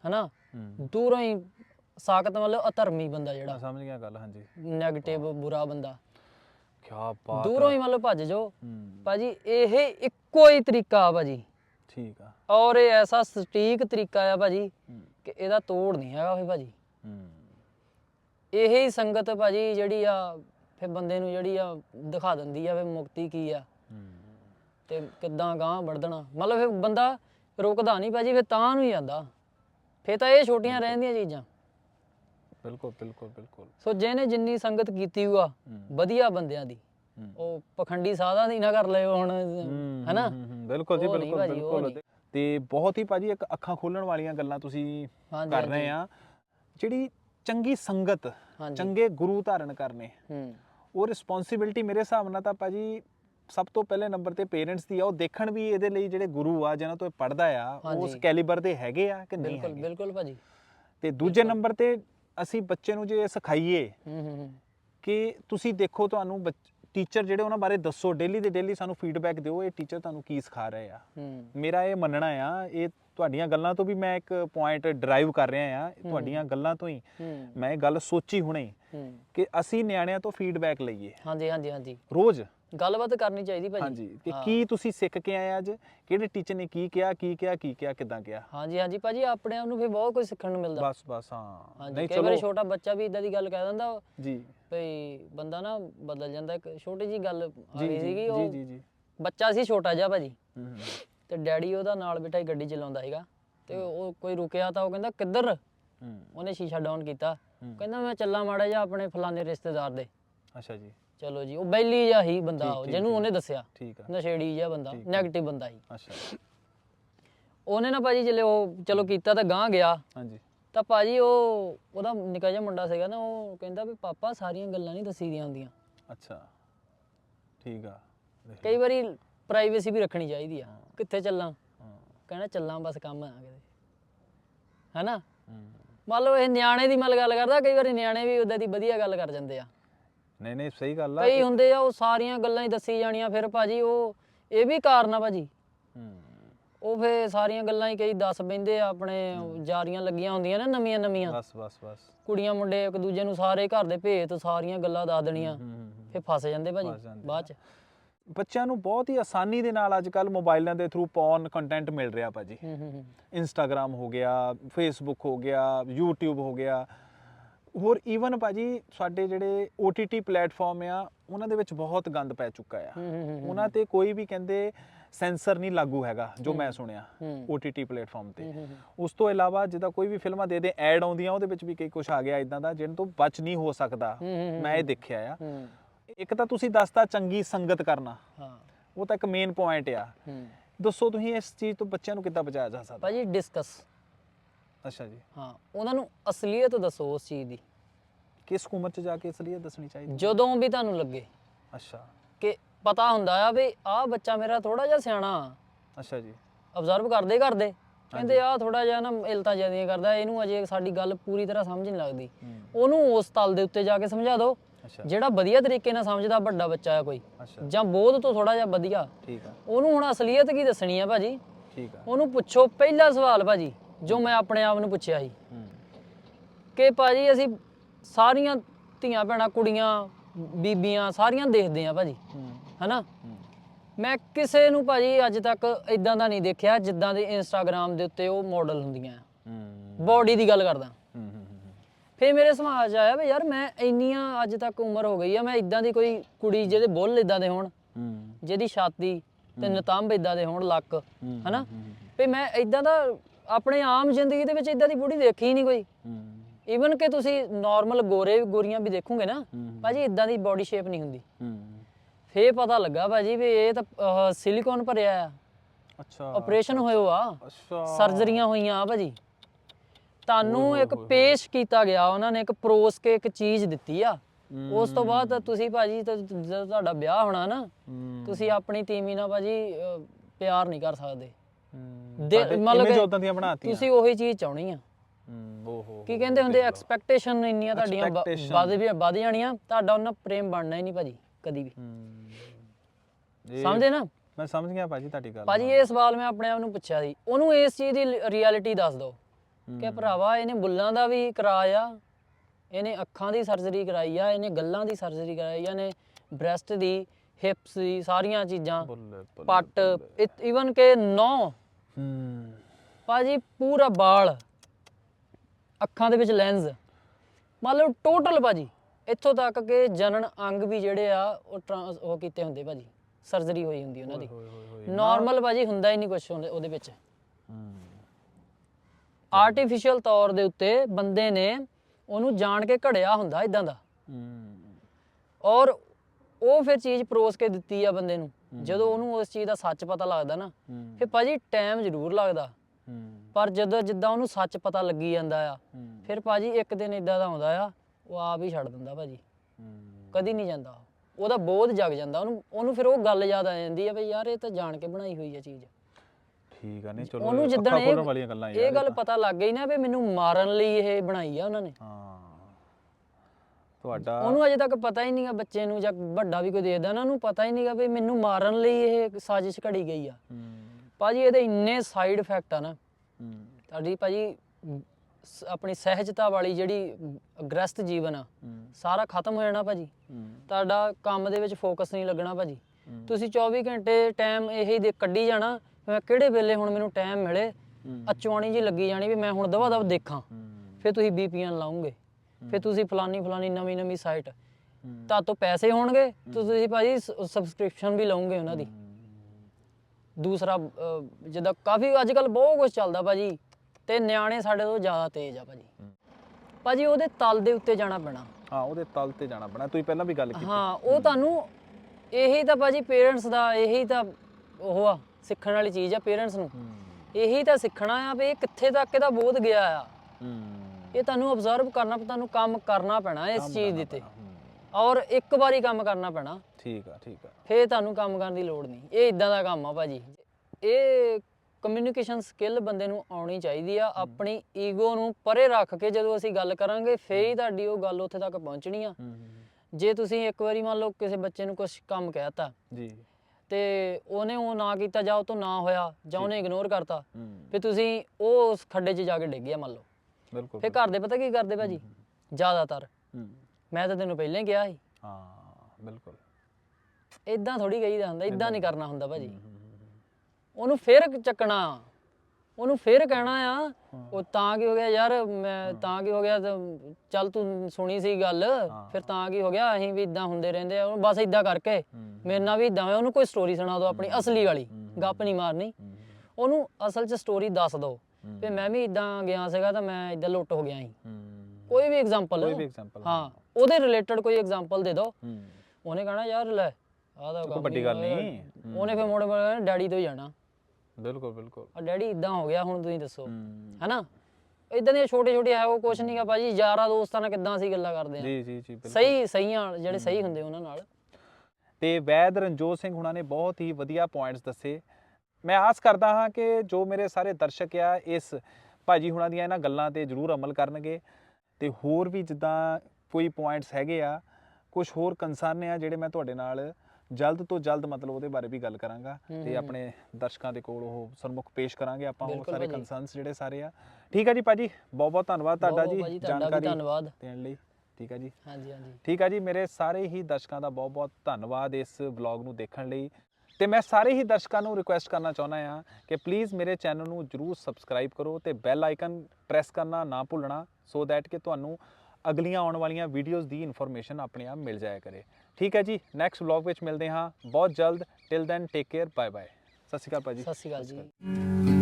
ਹਨਾ? ਦੂਰੋਂ ਹੀ ਸਾਖਤ ਮਤਲਬ ਅਧਰਮੀ ਬੰਦਾ ਜਿਹੜਾ। ਸਮਝ ਗਿਆ ਗੱਲ ਹਾਂਜੀ। 네ਗੇਟਿਵ ਬੁਰਾ ਬੰਦਾ। ਕੀ ਬਾਤ ਦੂਰੋਂ ਹੈ। ਮਤਲਬ ਭੱਜ ਜਾਓ। ਹੂੰ, ਭਾਜੀ ਇਹ ਇੱਕੋ ਹੀ ਤਰੀਕਾ ਆ ਭਾਜੀ। ਠੀਕ ਆ। ਔਰ ਇਹ ਐਸਾ ਸਟੀਕ ਤਰੀਕਾ ਆ ਭਾਜੀ ਕਿ ਇਹਦਾ ਤੋੜ ਨਹੀਂ ਹੈਗਾ ਵੀ ਭਾਜੀ। ਹੂੰ, ਇਹ ਹੀ ਸੰਗਤ ਭਾਜੀ ਜਿਹੜੀ ਆ ਫਿਰ ਬੰਦੇ ਨੂੰ ਜਿਹੜੀ ਆ ਦਿਖਾ ਦਿੰਦੀ ਆ ਵੀ ਮੁਕਤੀ ਕੀ ਆ। ਤੇ ਕਿੱਦਾਂ ਗਾਂ ਵੜਦਣਾ ਮਤਲਬ ਫਿਰ ਬੰਦਾ ਰੁਕਦਾ ਨਹੀਂ ਭਾਜੀ ਫਿਰ ਤਾਂ ਨੂੰ ਹੀ ਜਾਂਦਾ ਫਿਰ ਤਾਂ ਇਹ ਛੋਟੀਆਂ ਰਹਿੰਦੀਆਂ ਚੀਜ਼ਾਂ। ਬਿਲਕੁਲ ਬਿਲਕੁਲ ਬਿਲਕੁਲ। ਸੋ ਜਿਹਨੇ ਜਿੰਨੀ ਸੰਗਤ ਕੀਤੀ ਹੋਆ ਵਧੀਆ ਬੰਦਿਆਂ ਦੀ। ਉਹ ਪਖੰਡੀ ਸਾਧਾਂ ਦੀ ਨਾ ਕਰ ਲਿਓ ਹੁਣ ਹੈਨਾ? ਬਿਲਕੁਲ ਜੀ ਬਿਲਕੁਲ ਬਿਲਕੁਲ। ਤੇ ਬਹੁਤ ਹੀ ਭਾਜੀ ਇੱਕ ਅੱਖਾਂ ਖੋਲਣ ਵਾਲੀਆਂ ਗੱਲਾਂ ਤੁਸੀਂ ਕਰ ਰਹੇ ਆ। ਜਿਹੜੀ ਚੰਗੀ ਸੰਗਤ ਚੰਗੇ ਗੁਰੂ ਧਾਰਨ ਕਰਨੇ। ਹੂੰ। ਉਹ ਰਿਸਪੌਂਸਿਬਿਲਟੀ ਮੇਰੇ ਹਿਸਾਬ ਨਾਲ ਤਾਂ ਭਾਜੀ ਸਭ ਤੋਂ ਪਹਿਲੇ ਨੰਬਰ ਤੇ ਪੇਰੈਂਟਸ ਦੀ ਆ ਉਹ ਦੇਖਣ ਵੀ ਇਹਦੇ ਲਈ ਜਿਹੜੇ ਗੁਰੂ ਆ ਜਿਹਨਾਂ ਤੋਂ ਇਹ ਪੜਦਾ ਆ ਉਸ। ਕੈਲੀਬਰ ਦੇ ਹੈਗੇ ਆ ਕਿ ਨਹੀਂ ਬਿਲਕੁਲ ਬਿਲਕੁਲ ਭਾਜੀ। ਤੇ ਦੂਜੇ ਨੰਬਰ ਤੇ ਅਸੀਂ ਬੱਚੇ ਨੂੰ ਜੇ ਸਿਖਾਈਏ ਹੂੰ ਹੂੰ ਹੂੰ। ਕਿ ਤੁਸੀਂ ਦੇਖੋ ਤੁਹਾਨੂੰ ਟੀਚਰ ਜਿਹੜੇ ਉਹਨਾਂ ਬਾਰੇ ਦੱਸੋ ਡੇਲੀ ਦੇ ਡੇਲੀ ਸਾਨੂੰ ਫੀਡਬੈਕ ਦਿਓ ਇਹ ਟੀਚਰ ਤੁਹਾਨੂੰ ਕੀ ਸਿਖਾ ਰਹੇ ਆ। ਮੇਰਾ ਇਹ ਮੰਨਣਾ ਆ ਇਹ ਤੁਹਾਡੀਆਂ ਗੱਲਾਂ ਤੋਂ ਵੀ ਮੈਂ ਇੱਕ ਪੁਆਇੰਟ ਡਰਾਈਵ ਕਰ ਰਿਹਾ ਆ ਤੁਹਾਡੀਆਂ ਗੱਲਾਂ ਤੋਂ ਹੀ। ਮੈਂ ਇਹ ਗੱਲ ਸੋਚੀ ਹੁਣੇ ਕਿ ਅਸੀਂ ਨਿਆਣਿਆਂ ਤੋਂ ਫੀਡਬੈਕ ਲਈਏ। ਹਾਂਜੀ ਹਾਂਜੀ ਹਾਂਜੀ। ਰੋਜ਼। ਗੱਲਬਾਤ ਕਰਨੀ ਚਾਹੀਦੀ ਭਾਜੀ। ਹਾਂਜੀ ਕਿ। ਕੀ ਤੁਸੀਂ ਸਿੱਖ ਕੇ ਆਏ ਅੱਜ? ਕਿਹੜੇ ਟੀਚਰ ਨੇ ਕੀ ਕਿਹਾ ਕੀ ਕਿਹਾ ਕੀ ਕਿਹਾ ਕਿਦਾਂ ਕਿਹਾ? ਹਾਂਜੀ ਹਾਂਜੀ ਭਾਜੀ ਆਪਣੇ ਆਪ ਨੂੰ ਫਿਰ ਬਹੁਤ ਕੁਝ ਸਿੱਖਣ ਨੂੰ ਮਿਲਦਾ। ਬਸ ਬਸ ਹਾਂ। ਨਹੀਂ ਕਈ ਵਾਰੀ ਚਲੋ ਛੋਟਾ ਬੱਚਾ ਵੀ ਇਦਾਂ ਦੀ ਗੱਲ ਕਹਿ ਦਿੰਦਾ ਜੀ। ਭਈ ਬੰਦਾ ਨਾ ਬਦਲ ਜਾਂਦਾ ਇੱਕ ਛੋਟੀ ਜੀ ਗੱਲ ਆ ਜੀ ਗਈ ਜੀ ਸੀਗੀ ਜੀ ਉਹ ਜੀ ਜੀ। ਬੱਚਾ ਸੀ ਛੋਟਾ ਜਿਹਾ ਭਾਜੀ। ਤੇ ਡੈਡੀ ਉਹਦਾ ਨਾਲ ਬਿਠਾਈ ਗੱਡੀ ਚਲਾਉਂਦਾ ਸੀਗਾ ਤੇ ਉਹ ਕੋਈ ਰੁਕਿਆ ਤਾਂ ਉਹ ਕਹਿੰਦਾ ਕਿੱਧਰ? ਹੂੰ। ਉਹਨੇ ਸ਼ੀਸ਼ਾ ਡਾਊਨ ਕੀਤਾ। ਹੂੰ। ਕਹਿੰਦਾ ਮੈਂ ਚੱਲਾਂ ਮਾੜਾ ਜਿਹਾ ਆਪਣੇ ਫਲਾਣੇ ਰਿਸ਼ਤੇਦਾਰ ਦੇ। ਅੱਛਾ ਜੀ। ਚਲੋ ਜੀ ਉਹ ਬੈਲੀ ਜਿਹਾ ਹੀ ਬੰਦਾ ਉਹ ਜਿਹਨੂੰ। ਉਹਨੇ ਦੱਸਿਆ। ਠੀਕ ਆ। ਨਸ਼ੇੜੀ ਜਿਹਾ ਬੰਦਾ। 네ਗੇਟਿਵ ਬੰਦਾ ਸੀ ਅੱਛਾ। ਉਹਨੇ ਨਾ ਭਾਜੀ ਜਦੋਂ ਉਹ ਚਲੋ ਕੀਤਾ ਤਾਂ ਗਾਂ ਗਿਆ। ਹਾਂਜੀ। ਤਾਂ ਭਾਜੀ ਉਹ ਉਹਦਾ ਨਿੱਕਾ ਜਿਹਾ ਮੁੰਡਾ ਸੀਗਾ ਨਾ ਉਹ ਕਹਿੰਦਾ ਵੀ ਪਾਪਾ ਸਾਰੀਆਂ ਗੱਲਾਂ ਨਹੀਂ ਦੱਸੀ ਦੀਆਂ। ਹੁੰਦੀਆਂ ਅੱਛਾ। ਠੀਕ ਆ। ਕਈ ਵਾਰੀ ਪ੍ਰਾਈਵੇਸੀ ਵੀ ਰੱਖਣੀ ਚਾਹੀਦੀ ਆ। ਕਿੱਥੇ ਚੱਲਾਂ? ਕਹਿੰਦਾ ਚੱਲਾਂ ਬਸ ਕੰਮ ਆ ਕਿਤੇ। ਹੈਨਾ। ਮੰਨ ਲਓ ਇਹ ਨਿਆਣੇ ਦੀ ਮੈਂ ਗੱਲ ਕਰਦਾ ਕਈ ਵਾਰੀ ਨਿਆਣੇ ਵੀ ਉਦਾਂ ਦੀ ਵਧੀਆ ਗੱਲ ਕਰ ਜਾਂਦੇ ਆ। ਨਹੀਂ ਨਹੀਂ ਸਹੀ ਗੱਲ ਆ। ਕਈ ਹੁੰਦੇ ਆ ਉਹ ਸਾਰੀਆਂ ਗੱਲਾਂ ਹੀ ਦੱਸੀ ਜਾਣੀਆਂ ਫਿਰ ਭਾਜੀ ਉਹ ਇਹ ਵੀ ਕਾਰਨ ਆ ਭਾਜੀ। ਉਹ ਫੇ ਸਾਰੀਆਂ ਗੱਲਾਂ ਹੀ ਕਈ ਦੱਸ ਬੈਂਦੇ ਆ ਆਪਣੇ ਜਾਰੀਆਂ ਲੱਗੀਆਂ ਹੁੰਦੀਆਂ ਨੇ ਨਵੀਆਂ ਨਵੀਆਂ। ਬਸ ਬਸ ਬਸ। ਕੁੜੀਆਂ ਮੁੰਡੇ ਇੱਕ ਦੂਜੇ ਨੂੰ ਸਾਰੇ ਘਰ ਦੇ ਭੇਤ ਸਾਰੀਆਂ ਗੱਲਾਂ ਦੱਸ ਦੇਣੀਆਂ। ਫੇ ਫਸ ਜਾਂਦੇ ਭਾਜੀ ਬਾਅਦ ਚ। ਬੱਚਿਆਂ ਨੂੰ ਬਹੁਤ ਹੀ ਆਸਾਨੀ ਦੇ ਨਾਲ ਅੱਜ ਕੱਲ ਮੋਬਾਈਲਾਂ ਦੇ ਥਰੂ ਪੌਰਨ ਕੰਟੈਂਟ ਮਿਲ ਰਿਹਾ ਭਾਜੀ ਇੰਸਟਾਗ੍ਰam ਹੋ ਗਿਆ ਫੇਸਬੁੱਕ ਹੋ ਗਿਆ YouTube ਹੋ ਗਿਆ। ਹੋਰ ਈਵਨ ਭਾਜੀ ਸਾਡੇ ਜਿਹੜੇ OTT ਪਲੇਟਫਾਰਮ ਆ ਉਹਨਾਂ ਦੇ ਵਿੱਚ ਬਹੁਤ ਗੰਦ ਪੈ ਚੁੱਕਾ ਆ। ਉਹਨਾਂ ਤੇ ਕੋਈ ਵੀ ਕਹਿੰਦੇ ਸੈਂਸਰ ਨਹੀਂ ਲਾਗੂ ਹੈਗਾ ਜੋ ਮੈਂ ਸੁਣਿਆ OTT ਪਲੇਟਫਾਰਮ ਤੇ। ਉਸ ਤੋਂ ਇਲਾਵਾ ਜਿੱਦਾਂ ਕੋਈ ਵੀ ਫਿਲਮਾਂ ਦੇ ਦੇ ਐਡ ਆਉਂਦੀਆਂ ਉਹਦੇ ਵਿੱਚ ਵੀ ਕਈ ਕੁਝ ਆ ਗਿਆ ਇਦਾਂ ਦਾ ਜਿਹਨ ਤੋਂ ਬਚ ਨਹੀਂ ਹੋ ਸਕਦਾ। ਮੈਂ ਇਹ ਦੇਖਿਆ ਆ। ਇੱਕ ਤਾਂ ਤੁਸੀਂ ਦੱਸਤਾ ਚੰਗੀ ਸੰਗਤ ਕਰਨਾ। ਹਾਂ। ਉਹ ਤਾਂ ਇੱਕ ਮੇਨ ਪੁਆਇੰਟ ਆ। ਹੂੰ। ਦੱਸੋ ਤੁਸੀਂ ਇਸ ਚੀਜ਼ ਤੋਂ ਬੱਚਿਆਂ ਨੂੰ ਕਿੱਦਾਂ ਬਚਾਇਆ ਜਾ ਸਕਦਾ? ਭਾਜੀ ਡਿਸਕਸ ਅੱਛਾ ਜੀ। ਹਾਂ ਉਹਨਾਂ ਨੂੰ ਅਸਲੀਅਤ ਦੱਸੋ ਉਸ ਚੀਜ਼ ਦੀ। ਕਿਸ ਉਮਰ 'ਚ ਜਾ ਕੇ ਲਈ ਦੱਸਣੀ ਚਾਹੀਦੀ? ਜਦੋਂ ਵੀ ਤੁਹਾਨੂੰ ਲੱਗੇ। ਅੱਛਾ। ਕਿ ਪਤਾ ਹੁੰਦਾ ਆ ਵੀ ਆਹ ਬੱਚਾ ਮੇਰਾ ਥੋੜਾ ਜਿਹਾ ਸਿਆਣਾ। ਅੱਛਾ ਜੀ। ਅਬਜ਼ਰਵ ਕਰਦੇ ਕਰਦੇ। ਕਹਿੰਦੇ ਆ ਥੋੜਾ ਜਿਹਾ ਨਾ ਇਲਤਾਂ ਜਿਆਦੀਆਂ ਕਰਦਾ। ਇਹਨੂੰ ਅਜੇ ਸਾਡੀ ਗੱਲ ਪੂਰੀ ਤਰ੍ਹਾਂ ਸਮਝ ਨਹੀਂ ਲੱਗਦੀ। ਉਹਨੂੰ ਉਸ ਤਲ ਦੇ ਉੱਤੇ ਜਾ ਕੇ ਸਮਝਾ ਦਿਓ। ਜਿਹੜਾ ਵਧੀਆ ਤਰੀਕੇ ਨਾਲ ਸਮਝਦਾ ਵੱਡਾ ਬੱਚਾ ਆ ਕੋਈ ਜਾਂ ਬੋਧ ਤੋਂ ਥੋੜਾ ਜਿਹਾ ਵਧੀਆ ਠੀਕ ਆ। ਉਹਨੂੰ ਹੁਣ ਅਸਲੀਅਤ ਕੀ ਦੱਸਣੀ ਆ ਭਾਜੀ? ਠੀਕ ਆ। ਉਹਨੂੰ ਪੁੱਛੋ ਪਹਿਲਾ ਸਵਾਲ ਭਾਜੀ ਜੋ ਮੈਂ ਆਪਣੇ ਆਪ ਨੂੰ ਪੁੱਛਿਆ ਸੀ। ਕਿ ਭਾਜੀ ਅਸੀਂ ਸਾਰੀਆਂ ਧੀਆਂ ਭੈਣਾਂ ਕੁੜੀਆਂ ਬੀਬੀਆਂ ਸਾਰੀਆਂ ਦੇਖਦੇ ਆ ਭਾਜੀ ਹਨਾ? ਮੈਂ ਕਿਸੇ ਨੂੰ ਭਾਜੀ ਅੱਜ ਤੱਕ ਇਦਾਂ ਦਾ ਨਹੀਂ ਦੇਖਿਆ ਜਿੱਦਾਂ ਦੇ ਇੰਸਟਾਗ੍ਰam ਦੇ ਉੱਤੇ ਉਹ ਮਾਡਲ ਹੁੰਦੀਆਂ ਬਾਡੀ ਦੀ ਗੱਲ ਕਰਦਾ। ਹੂੰ ਹੂੰ ਫੇ ਮੇਰੇ ਸਮਾਜ ਆਇਆ ਵੀ ਯਾਰ ਮੈਂ ਇੰਨੀਆਂ ਅੱਜ ਤੱਕ ਉਮਰ ਹੋ ਗਈ ਆ ਮੈਂ ਇਦਾਂ ਦੀ ਕੋਈ ਕੁੜੀ ਜਿਹਦੇ ਬੁੱਲ ਇਦਾਂ ਦੇ ਹੋਣ ਜਿਹਦੀ ਛਾਤੀ ਤੇ ਨਿਤੰਬ ਇਦਾਂ ਦੇ ਹੋਣ ਲੱਕ ਹਨਾ? ਵੀ ਮੈਂ ਇਦਾਂ ਦਾ ਆਪਣੇ ਆਮ ਜ਼ਿੰਦਗੀ ਦੇ ਵਿੱਚ ਇਦਾਂ ਦੀ ਬੁੜੀ ਦੇਖੀ ਨਹੀਂ ਕੋਈ। ਈਵਨ ਕਿ ਤੁਸੀਂ ਨਾਰਮਲ ਗੋਰੇ ਗੋਰੀਆਂ ਵੀ ਦੇਖੋਗੇ ਨਾ। ਭਾਜੀ ਇਦਾਂ ਦੀ ਬਾਡੀ ਸ਼ੇਪ ਨਹੀਂ ਹੁੰਦੀ। ਹੂੰ। ਫੇ ਪਤਾ ਲੱਗਾ ਭਾਜੀ ਵੀ ਇਹ ਤਾਂ ਸਿਲੀਕਨ ਭਰਿਆ ਆ। ਅੱਛਾ। ਆਪਰੇਸ਼ਨ ਹੋਇਆ ਆ। ਅੱਛਾ। ਸਰਜਰੀਆਂ ਹੋਈਆਂ ਆ ਭਾਜੀ। ਤੁਹਾਨੂੰ ਇੱਕ ਪੇਸ਼ ਕੀਤਾ ਗਿਆ ਉਹਨਾਂ ਨੇ ਇੱਕ ਪਰੋਸ ਕੇ ਇੱਕ ਚੀਜ਼ ਦਿੱਤੀ ਆ। ਉਸ ਤੋਂ ਬਾਅਦ ਤੁਸੀਂ ਭਾਜੀ ਤਾਂ ਜਦੋਂ ਤੁਹਾਡਾ ਵਿਆਹ ਹੋਣਾ ਨਾ ਤੁਸੀਂ ਆਪਣੀ ਤੀਵੀਂ ਨਾਲ ਭਾਜੀ ਅਹ, ਪਿਆਰ ਨਹੀਂ ਕਰ ਸਕਦੇ। ਦੇ- ਕਿ ਉਦਾਂ ਦੀਆਂ ਬਣਾਤੀਆਂ? ਤੁਸੀਂ ਉਹੀ ਚੀਜ਼ ਚਾਹਣੀ ਆ। ਹੂੰ ਓਹੋ ਕੀ ਕਹਿੰਦੇ ਹੁੰਦੇ ਐਕਸਪੈਕਟੇਸ਼ਨ ਇੰਨੀਆਂ ਤੁਹਾਡੀਆਂ ਵ- Expectation। ਵੱਧ ਵੀ ਵੱਧ ਜਾਣੀਆਂ ਤੁਹਾਡਾ ਉਹਨਾਂ ਪ੍ਰੇਮ ਬਣਨਾ ਹੀ ਨਹੀਂ ਭਾਜੀ ਕਦੀ ਵੀ। ਹੂੰ। ਇਹ- ਸਮਝੇ ਨਾ? ਮੈਂ ਸਮਝ ਗਿਆ ਭਾਜੀ ਤੁਹਾਡੀ ਗੱਲ। ਭਾਜੀ ਇਹ ਸਵਾਲ ਮੈਂ ਆਪਣੇ ਆਪ ਨੂੰ ਪੁੱਛਿਆ ਸੀ। ਉਹਨੂੰ ਇਸ ਚੀਜ਼ ਦੀ ਰਿਐਲਿਟੀ ਦੱਸ ਦਿਓ। ਕਿ ਭਰਾਵਾ ਇਹਨੇ ਬੁੱਲਾਂ ਦਾ ਵੀ ਕਰਾਇਆ ਇਹਨੇ ਅੱਖਾਂ ਦੀ ਸਰਜਰੀ ਕਰਾਈ ਆ ਇਹਨੇ ਗੱਲਾਂ ਦੀ ਸਰਜਰੀ ਕਰਾਈ ਆ ਇਹਨੇ ਬ੍ਰੈਸਟ ਦੀ ਹਿਪਸ ਦੀ ਸਾਰੀਆਂ ਚੀਜ਼ਾਂ ਪੱਟ ਇਵਨ ਕਿ ਨੌ ਹੂੰ ਭਾਜੀ ਪੂਰਾ ਬਾਲ ਅੱਖਾਂ ਦੇ ਵਿੱਚ ਲੈਂਸ ਮੰਨ ਲਓ ਟੋਟਲ ਭਾਜੀ ਇੱਥੋਂ ਤੱਕ ਕਿ ਜਨਨ ਅੰਗ ਵੀ ਜਿਹੜੇ ਆ ਉਹ ਟਰਾਂਸ ਉਹ ਕੀਤੇ ਹੁੰਦੇ ਭਾਜੀ ਸਰਜਰੀ ਹੋਈ ਹੁੰਦੀ ਉਹਨਾਂ ਦੀ। ਨਾਰਮਲ ਭਾਜੀ ਹੁੰਦਾ ਹੀ ਨਹੀਂ ਕੁਝ ਉਹਦੇ ਵਿੱਚ। ਹੂੰ। ਆਰਟੀਫੀਸ਼ੀਅਲ ਤੌਰ ਦੇ ਉੱਤੇ ਬੰਦੇ ਨੇ ਉਹਨੂੰ ਜਾਣ ਕੇ ਘੜਿਆ ਹੁੰਦਾ ਇਦਾਂ ਦਾ। ਔਰ ਉਹ ਫਿਰ ਚੀਜ਼ ਪਰੋਸ ਕੇ ਦਿੱਤੀ ਆ ਬੰਦੇ ਨੂੰ। ਜਦੋਂ ਉਹਨੂੰ ਉਸ ਚੀਜ਼ ਦਾ ਸੱਚ ਪਤਾ ਲੱਗਦਾ ਨਾ ਫਿਰ ਭਾਜੀ ਟਾਈਮ ਜ਼ਰੂਰ ਲੱਗਦਾ। ਪਰ ਜਦੋਂ ਜਿੱਦਾਂ ਉਹਨੂੰ ਸੱਚ ਪਤਾ ਲੱਗੀ ਜਾਂਦਾ ਆ ਫਿਰ ਭਾਜੀ ਇੱਕ ਦਿਨ ਇਦਾਂ ਦਾ ਆਉਂਦਾ ਆ ਉਹ ਆਪ ਹੀ ਛੱਡ ਦਿੰਦਾ ਭਾਜੀ। ਕਦੀ ਨਹੀਂ ਜਾਂਦਾ ਉਹ। ਉਹਦਾ ਬੋਧ ਜਗ ਜਾਂਦਾ। ਉਹਨੂੰ ਉਹਨੂੰ ਫਿਰ ਉਹ ਗੱਲ ਯਾਦ ਆ ਜਾਂਦੀ ਆ ਵੀ ਯਾਰ ਇਹ ਤਾਂ ਜਾਣ ਕੇ ਬਣਾਈ ਹੋਈ ਆ ਚੀਜ਼। ਠੀਕ ਆ ਨਹੀਂ ਚਲੋ ਉਹਨੂੰ ਜਿੱਦਣ ਇਹ ਵਾਲੀਆਂ ਗੱਲਾਂ ਇਹ ਗੱਲ ਪਤਾ ਲੱਗ ਗਈ ਨਾ ਵੀ ਮੈਨੂੰ ਮਾਰਨ ਲਈ ਇਹ ਬਣਾਈ ਆ ਉਹਨਾਂ ਨੇ। ਹਾਂ। ਤੁਹਾਡਾ ਉਹਨੂੰ ਅਜੇ ਤੱਕ ਪਤਾ ਹੀ ਨਹੀਂਗਾ ਬੱਚੇ ਨੂੰ ਜਾਂ ਵੱਡਾ ਵੀ ਕੋਈ ਦੇਖਦਾ ਨਾ ਉਹਨੂੰ ਪਤਾ ਹੀ ਨਹੀਂਗਾ ਵੀ ਮੈਨੂੰ ਮਾਰਨ ਲਈ ਇਹ ਸਾਜ਼ਿਸ਼ ਘੜੀ ਗਈ ਆ। ਭਾਜੀ ਇਹਦੇ ਇੰਨੇ ਸਾਈਡ ਇਫੈਕਟ ਆ ਨਾ। ਤੁਹਾਡੀ ਭਾਜੀ ਆਪਣੀ ਸਹਿਜਤਾ ਵਾਲੀ ਜਿਹੜੀ ਅਮ, ਗ੍ਰਸਤ ਜੀਵਨ ਆ ਸਾਰਾ ਖਤਮ ਹੋ ਜਾਣਾ ਭਾਜੀ। ਤੁਹਾਡਾ ਕੰਮ ਦੇ ਵਿੱਚ ਫੋਕਸ ਨਹੀਂ ਲੱਗਣਾ ਭਾਜੀ। ਤੁਸੀਂ 24 ਘੰਟੇ ਟਾਈਮ ਇਹੀ ਦੇ ਕੱਢੀ ਜਾਣਾ ਮੈਂ ਕਿਹੜੇ ਵੇਲੇ ਹੁਣ ਮੈਨੂੰ ਟਾਈਮ ਮਿਲੇ। ਅਚਵਾਣੀ ਜੀ ਲੱਗੀ ਜਾਣੀ ਵੀ ਮੈਂ ਹੁਣ ਦਵਾ ਦਵ ਦੇਖਾਂ। ਫਿਰ ਤੁਸੀਂ ਬੀਪੀਐਨ ਲਾਉਂਗੇ ਫਿਰ ਤੁਸੀਂ ਫਲਾਨੀ ਫਲਾਨੀ ਨਵੀਂ ਨਵੀਂ ਸਾਈਟ। ਤਾਂ ਤੋਂ ਪੈਸੇ ਹੋਣਗੇ ਤੁਸੀਂ ਭਾਜੀ ਸਬਸਕ੍ਰਿਪਸ਼ਨ ਵੀ ਲਓਗੇ ਉਹਨਾਂ ਦੀ। ਦੂਸਰਾ ਜਿੱਦਾਂ ਕਾਫੀ ਅੱਜ ਕੱਲ ਬਹੁਤ ਕੁਝ ਚੱਲਦਾ ਭਾਜੀ। ਤੇ ਨਿਆਣੇ ਸਾਡੇ ਤੋਂ ਜ਼ਿਆਦਾ ਤੇਜ਼ ਆ ਭਾਜੀ। ਭਾਜੀ ਉਹਦੇ ਤਲ ਦੇ ਉੱਤੇ ਜਾਣਾ ਪੈਣਾ। ਹਾਂ ਉਹਦੇ ਤਲ ਤੇ ਜਾਣਾ ਪੈਣਾ। ਤੁਸੀਂ ਪਹਿਲਾਂ ਵੀ ਗੱਲ ਕੀਤੀ। ਹਾਂ ਉਹ ਤੁਹਾਨੂੰ ਇਹੀ ਤਾਂ ਭਾਜੀ ਪੇਰੈਂਟਸ ਦਾ ਇਹੀ ਤਾਂ ਉਹ ਆ। ਸਿੱਖਣ ਵਾਲੀ ਚੀਜ਼ ਆ ਪੇਰੈਂਟਸ ਨੂੰ। ਇਹੀ ਤਾਂ ਸਿੱਖਣਾ ਆ ਵੀ ਇਹ ਕਿੱਥੇ ਤੱਕ ਇਹਦਾ ਬੋਧ ਗਿਆ ਆ। ਇਹ ਤੁਹਾਨੂੰ ਅਬਜ਼ਰਵ ਕਰਨਾ ਤੁਹਾਨੂੰ ਕੰਮ ਕਰਨਾ ਪੈਣਾ ਇਸ ਚੀਜ਼ ਦੇ ਤੇ। ਔਰ ਇੱਕ ਵਾਰੀ ਕੰਮ ਕਰਨਾ ਪੈਣਾ। ਠੀਕ ਆ ਠੀਕ ਆ। ਫੇਰ ਤੁਹਾਨੂੰ ਕੰਮ ਕਰਨ ਦੀ ਲੋੜ ਨਹੀਂ। ਇਹ ਇਦਾਂ ਦਾ ਕੰਮ ਆ ਭਾਜੀ। ਇਹ ਕਮਿਊਨੀਕੇਸ਼ਨ ਸਕਿੱਲ ਬੰਦੇ ਨੂੰ ਆਉਣੀ ਚਾਹੀਦੀ ਆ ਆਪਣੀ ਈਗੋ ਨੂੰ ਪਰੇ ਰੱਖ ਕੇ ਜਦੋਂ ਅਸੀਂ ਗੱਲ ਕਰਾਂਗੇ ਫੇਰ ਹੀ ਤੁਹਾਡੀ ਉਹ ਗੱਲ ਉੱਥੇ ਤੱਕ ਪਹੁੰਚਣੀ ਆ। ਜੇ ਤੁਸੀਂ ਇੱਕ ਵਾਰੀ ਮੰਨ ਲਓ ਕਿਸੇ ਬੱਚੇ ਨੂੰ ਕੁਝ ਕੰਮ ਕਹਿਤਾ ਜੀ। ਤੇ ਉਹਨੇ ਉਹ ਨਾ ਕੀਤਾ ਜਾਂ ਉਹ ਤੋਂ ਨਾ ਹੋਇਆ ਜਾਂ ਉਹਨੇ ਇਗਨੋਰ ਕਰਤਾ ਫਿਰ ਤੁਸੀਂ ਉਹ ਉਸ ਖੱਡੇ 'ਚ ਜਾ ਕੇ ਡਿੱਗ ਗਿਆ ਮੰਨ ਲਓ। ਬਿਲਕੁਲ ਫਿਰ ਘਰ ਦੇ ਪਤਾ ਕੀ ਕਰਦੇ ਭਾਜੀ? ਜ਼ਿਆਦਾਤਰ। ਮੈਂ ਤਾਂ ਤੈਨੂੰ ਪਹਿਲਾਂ ਹੀ ਕਿਹਾ ਸੀ। ਹਾਂ ਬਿਲਕੁਲ। ਇਦਾਂ ਥੋੜੀ ਕਹੀਦਾ ਹੁੰਦਾ ਇਦਾਂ ਨਹੀਂ ਕਰਨਾ ਹੁੰਦਾ ਭਾਜੀ। ਉਹਨੂੰ ਫੇਰ ਚੱਕਣਾ। ਉਹਨੂੰ ਫੇਰ ਕਹਿਣਾ ਆ ਉਹ ਤਾਂ ਕੀ ਹੋ ਗਿਆ ਯਾਰ ਮੈਂ ਤਾਂ ਕੀ ਹੋ ਗਿਆ ਤੇ ਚੱਲ ਤੂੰ ਸੁਣੀ ਸੀ ਗੱਲ ਫਿਰ ਤਾਂ ਕੀ ਹੋ ਗਿਆ ਅਸੀਂ ਵੀ ਇਦਾਂ ਹੁੰਦੇ ਰਹਿੰਦੇ ਆ ਬਸ ਇਦਾਂ ਕਰਕੇ। ਮੇਰੇ ਨਾਲ ਵੀ ਇਦਾਂ ਹੋਇਆ ਉਹਨੂੰ ਕੋਈ ਸਟੋਰੀ ਸੁਣਾ ਦਿਓ ਆਪਣੀ ਅਸਲੀ ਵਾਲੀ ਗੱਪ ਨਹੀਂ ਮਾਰਨੀ। ਉਹਨੂੰ ਅਸਲ 'ਚ ਸਟੋਰੀ ਦੱਸ ਦਿਓ। ਹੂੰ। ਵੀ ਮੈਂ ਵੀ ਇਦਾਂ ਗਿਆ ਸੀਗਾ ਤਾਂ ਮੈਂ ਇਦਾਂ ਲੁੱਟ ਹੋ ਗਿਆ ਸੀ। ਕੋਈ ਵੀ ਐਗਜ਼ਾਮਪਲ ਕੋਈ ਵੀ ਐਗਜ਼ਾਮਪਲ ਹਾਂ ਉਹਦੇ ਰਿਲੇਟਡ ਕੋਈ ਐਗਜ਼ਾਮਪਲ ਦੇ ਦਿਓ। ਹੂੰ। ਉਹਨੇ ਕਹਣਾ ਯਾਰ ਲੈ ਆਹ ਤਾਂ ਕੋਈ ਵੱਡੀ ਗੱਲ। ਨਹੀਂ। ਉਹਨੇ ਫਿਰ ਮੋੜੇ ਮੋੜੇ ਡੈਡੀ ਤੋਂ ਹੀ ਜਾਣਾ। ਬਿਲਕੁਲ ਬਿਲਕੁਲ। ਆ ਡੈਡੀ ਇਦਾਂ ਹੋ ਗਿਆ ਹੁਣ ਤੁਸੀਂ ਦੱਸੋ। ਹੂੰ। ਹੈਨਾ? ਇਦਾਂ ਦੀਆਂ ਛੋਟੇ ਛੋਟੇ ਹੈ ਉਹ ਕੁਛ ਨਹੀਂਗਾ ਭਾਜੀ ਯਾਰਾਂ ਦੋਸਤਾਂ ਨਾਲ ਕਿੱਦਾਂ ਅਸੀਂ ਗੱਲਾਂ ਕਰਦੇ ਆ? ਜੀ ਜੀ ਜੀ ਬਿਲਕੁਲ। ਸਹੀ ਸਹੀਆਂ ਜਿਹੜੇ ਸਹੀ ਹੁੰਦੇ ਉਹਨਾਂ ਨਾਲ। ਤੇ ਵੈਦ ਰਣਜੋਤ ਸਿੰਘ ਹੁਣਾਂ ਨੇ ਬਹੁਤ ਹੀ ਵਧੀਆ ਪੁਆਇੰਟਸ ਦੱਸੇ। ਮੈਂ ਆਸ ਕਰਦਾ ਹਾਂ ਕਿ ਜੋ ਮੇਰੇ ਸਾਰੇ ਦਰਸ਼ਕ ਆ ਇਸ ਭਾਜੀ ਹੁਣਾਂ ਦੀਆਂ ਇਹਨਾਂ ਗੱਲਾਂ ਤੇ ਜ਼ਰੂਰ ਅਮਲ ਕਰਨਗੇ। ਤੇ ਹੋਰ ਵੀ ਜਿੱਦਾਂ ਕੋਈ ਪੁਆਇੰਟਸ ਹੈਗੇ ਆ ਕੁਝ ਹੋਰ ਕੰਸਰਨ ਆ ਜਿਹੜੇ ਮੈਂ ਤੁਹਾਡੇ ਨਾਲ ਜਲਦ ਤੋਂ ਜਲਦ ਮਤਲਬ ਉਹਦੇ ਬਾਰੇ ਵੀ ਗੱਲ ਕਰਾਂਗਾ ਤੇ। ਆਪਣੇ ਦਰਸ਼ਕਾਂ ਦੇ ਕੋਲ ਉਹ ਸਨਮੁਖ ਪੇਸ਼ ਕਰਾਂਗੇ ਆਪਾਂ ਉਹ ਸਾਰੇ। ਕੰਸਰਨਸ ਜਿਹੜੇ ਸਾਰੇ ਆ। ਠੀਕ ਆ ਜੀ ਭਾਜੀ ਬਹੁਤ ਬਹੁਤ ਧੰਨਵਾਦ ਤੁਹਾਡਾ ਬਹੁਤ ਜੀ ਜਾਣਕਾਰੀ ਦੇਣ ਲਈ। ਠੀਕ ਆ ਜੀ। ਹਾਂਜੀ ਹਾਂਜੀ। ਠੀਕ ਆ ਜੀ ਮੇਰੇ ਸਾਰੇ ਹੀ ਦਰਸ਼ਕਾਂ ਦਾ ਬਹੁਤ-ਬਹੁਤ ਧੰਨਵਾਦ ਇਸ ਵਲੌਗ ਨੂੰ ਦੇਖਣ ਲਈ। ਤੇ ਮੈਂ ਸਾਰੇ ਹੀ ਦਰਸ਼ਕਾਂ ਨੂੰ ਰਿਕੁਐਸਟ ਕਰਨਾ ਚਾਹੁੰਦਾ ਹਾਂ ਕਿ ਪਲੀਜ਼ ਮੇਰੇ ਚੈਨਲ ਨੂੰ ਜਰੂਰ ਸਬਸਕ੍ਰਾਈਬ ਕਰੋ ਤੇ ਬੈਲ ਆਈਕਨ ਪ੍ਰੈਸ ਕਰਨਾ ਨਾ ਭੁੱਲਣਾ ਸੋ ਦੈਟ ਕਿ ਤੁਹਾਨੂੰ ਅਗਲੀਆਂ ਆਉਣ ਵਾਲੀਆਂ ਵੀਡੀਓਜ਼ ਦੀ ਇਨਫੋਰਮੇਸ਼ਨ ਆਪਣੇ ਆਪ ਮਿਲ ਜਾਇਆ ਕਰੇ। ਠੀਕ ਹੈ ਜੀ ਨੈਕਸਟ ਵਲੌਗ ਵਿੱਚ ਮਿਲਦੇ ਹਾਂ। ਬਹੁਤ ਜਲਦ till then take care bye bye ਸਤਿ ਸ਼੍ਰੀ ਅਕਾਲ ਭਾਜੀ। ਸਤਿ ਸ਼੍ਰੀ ਅਕਾਲ ਜੀ।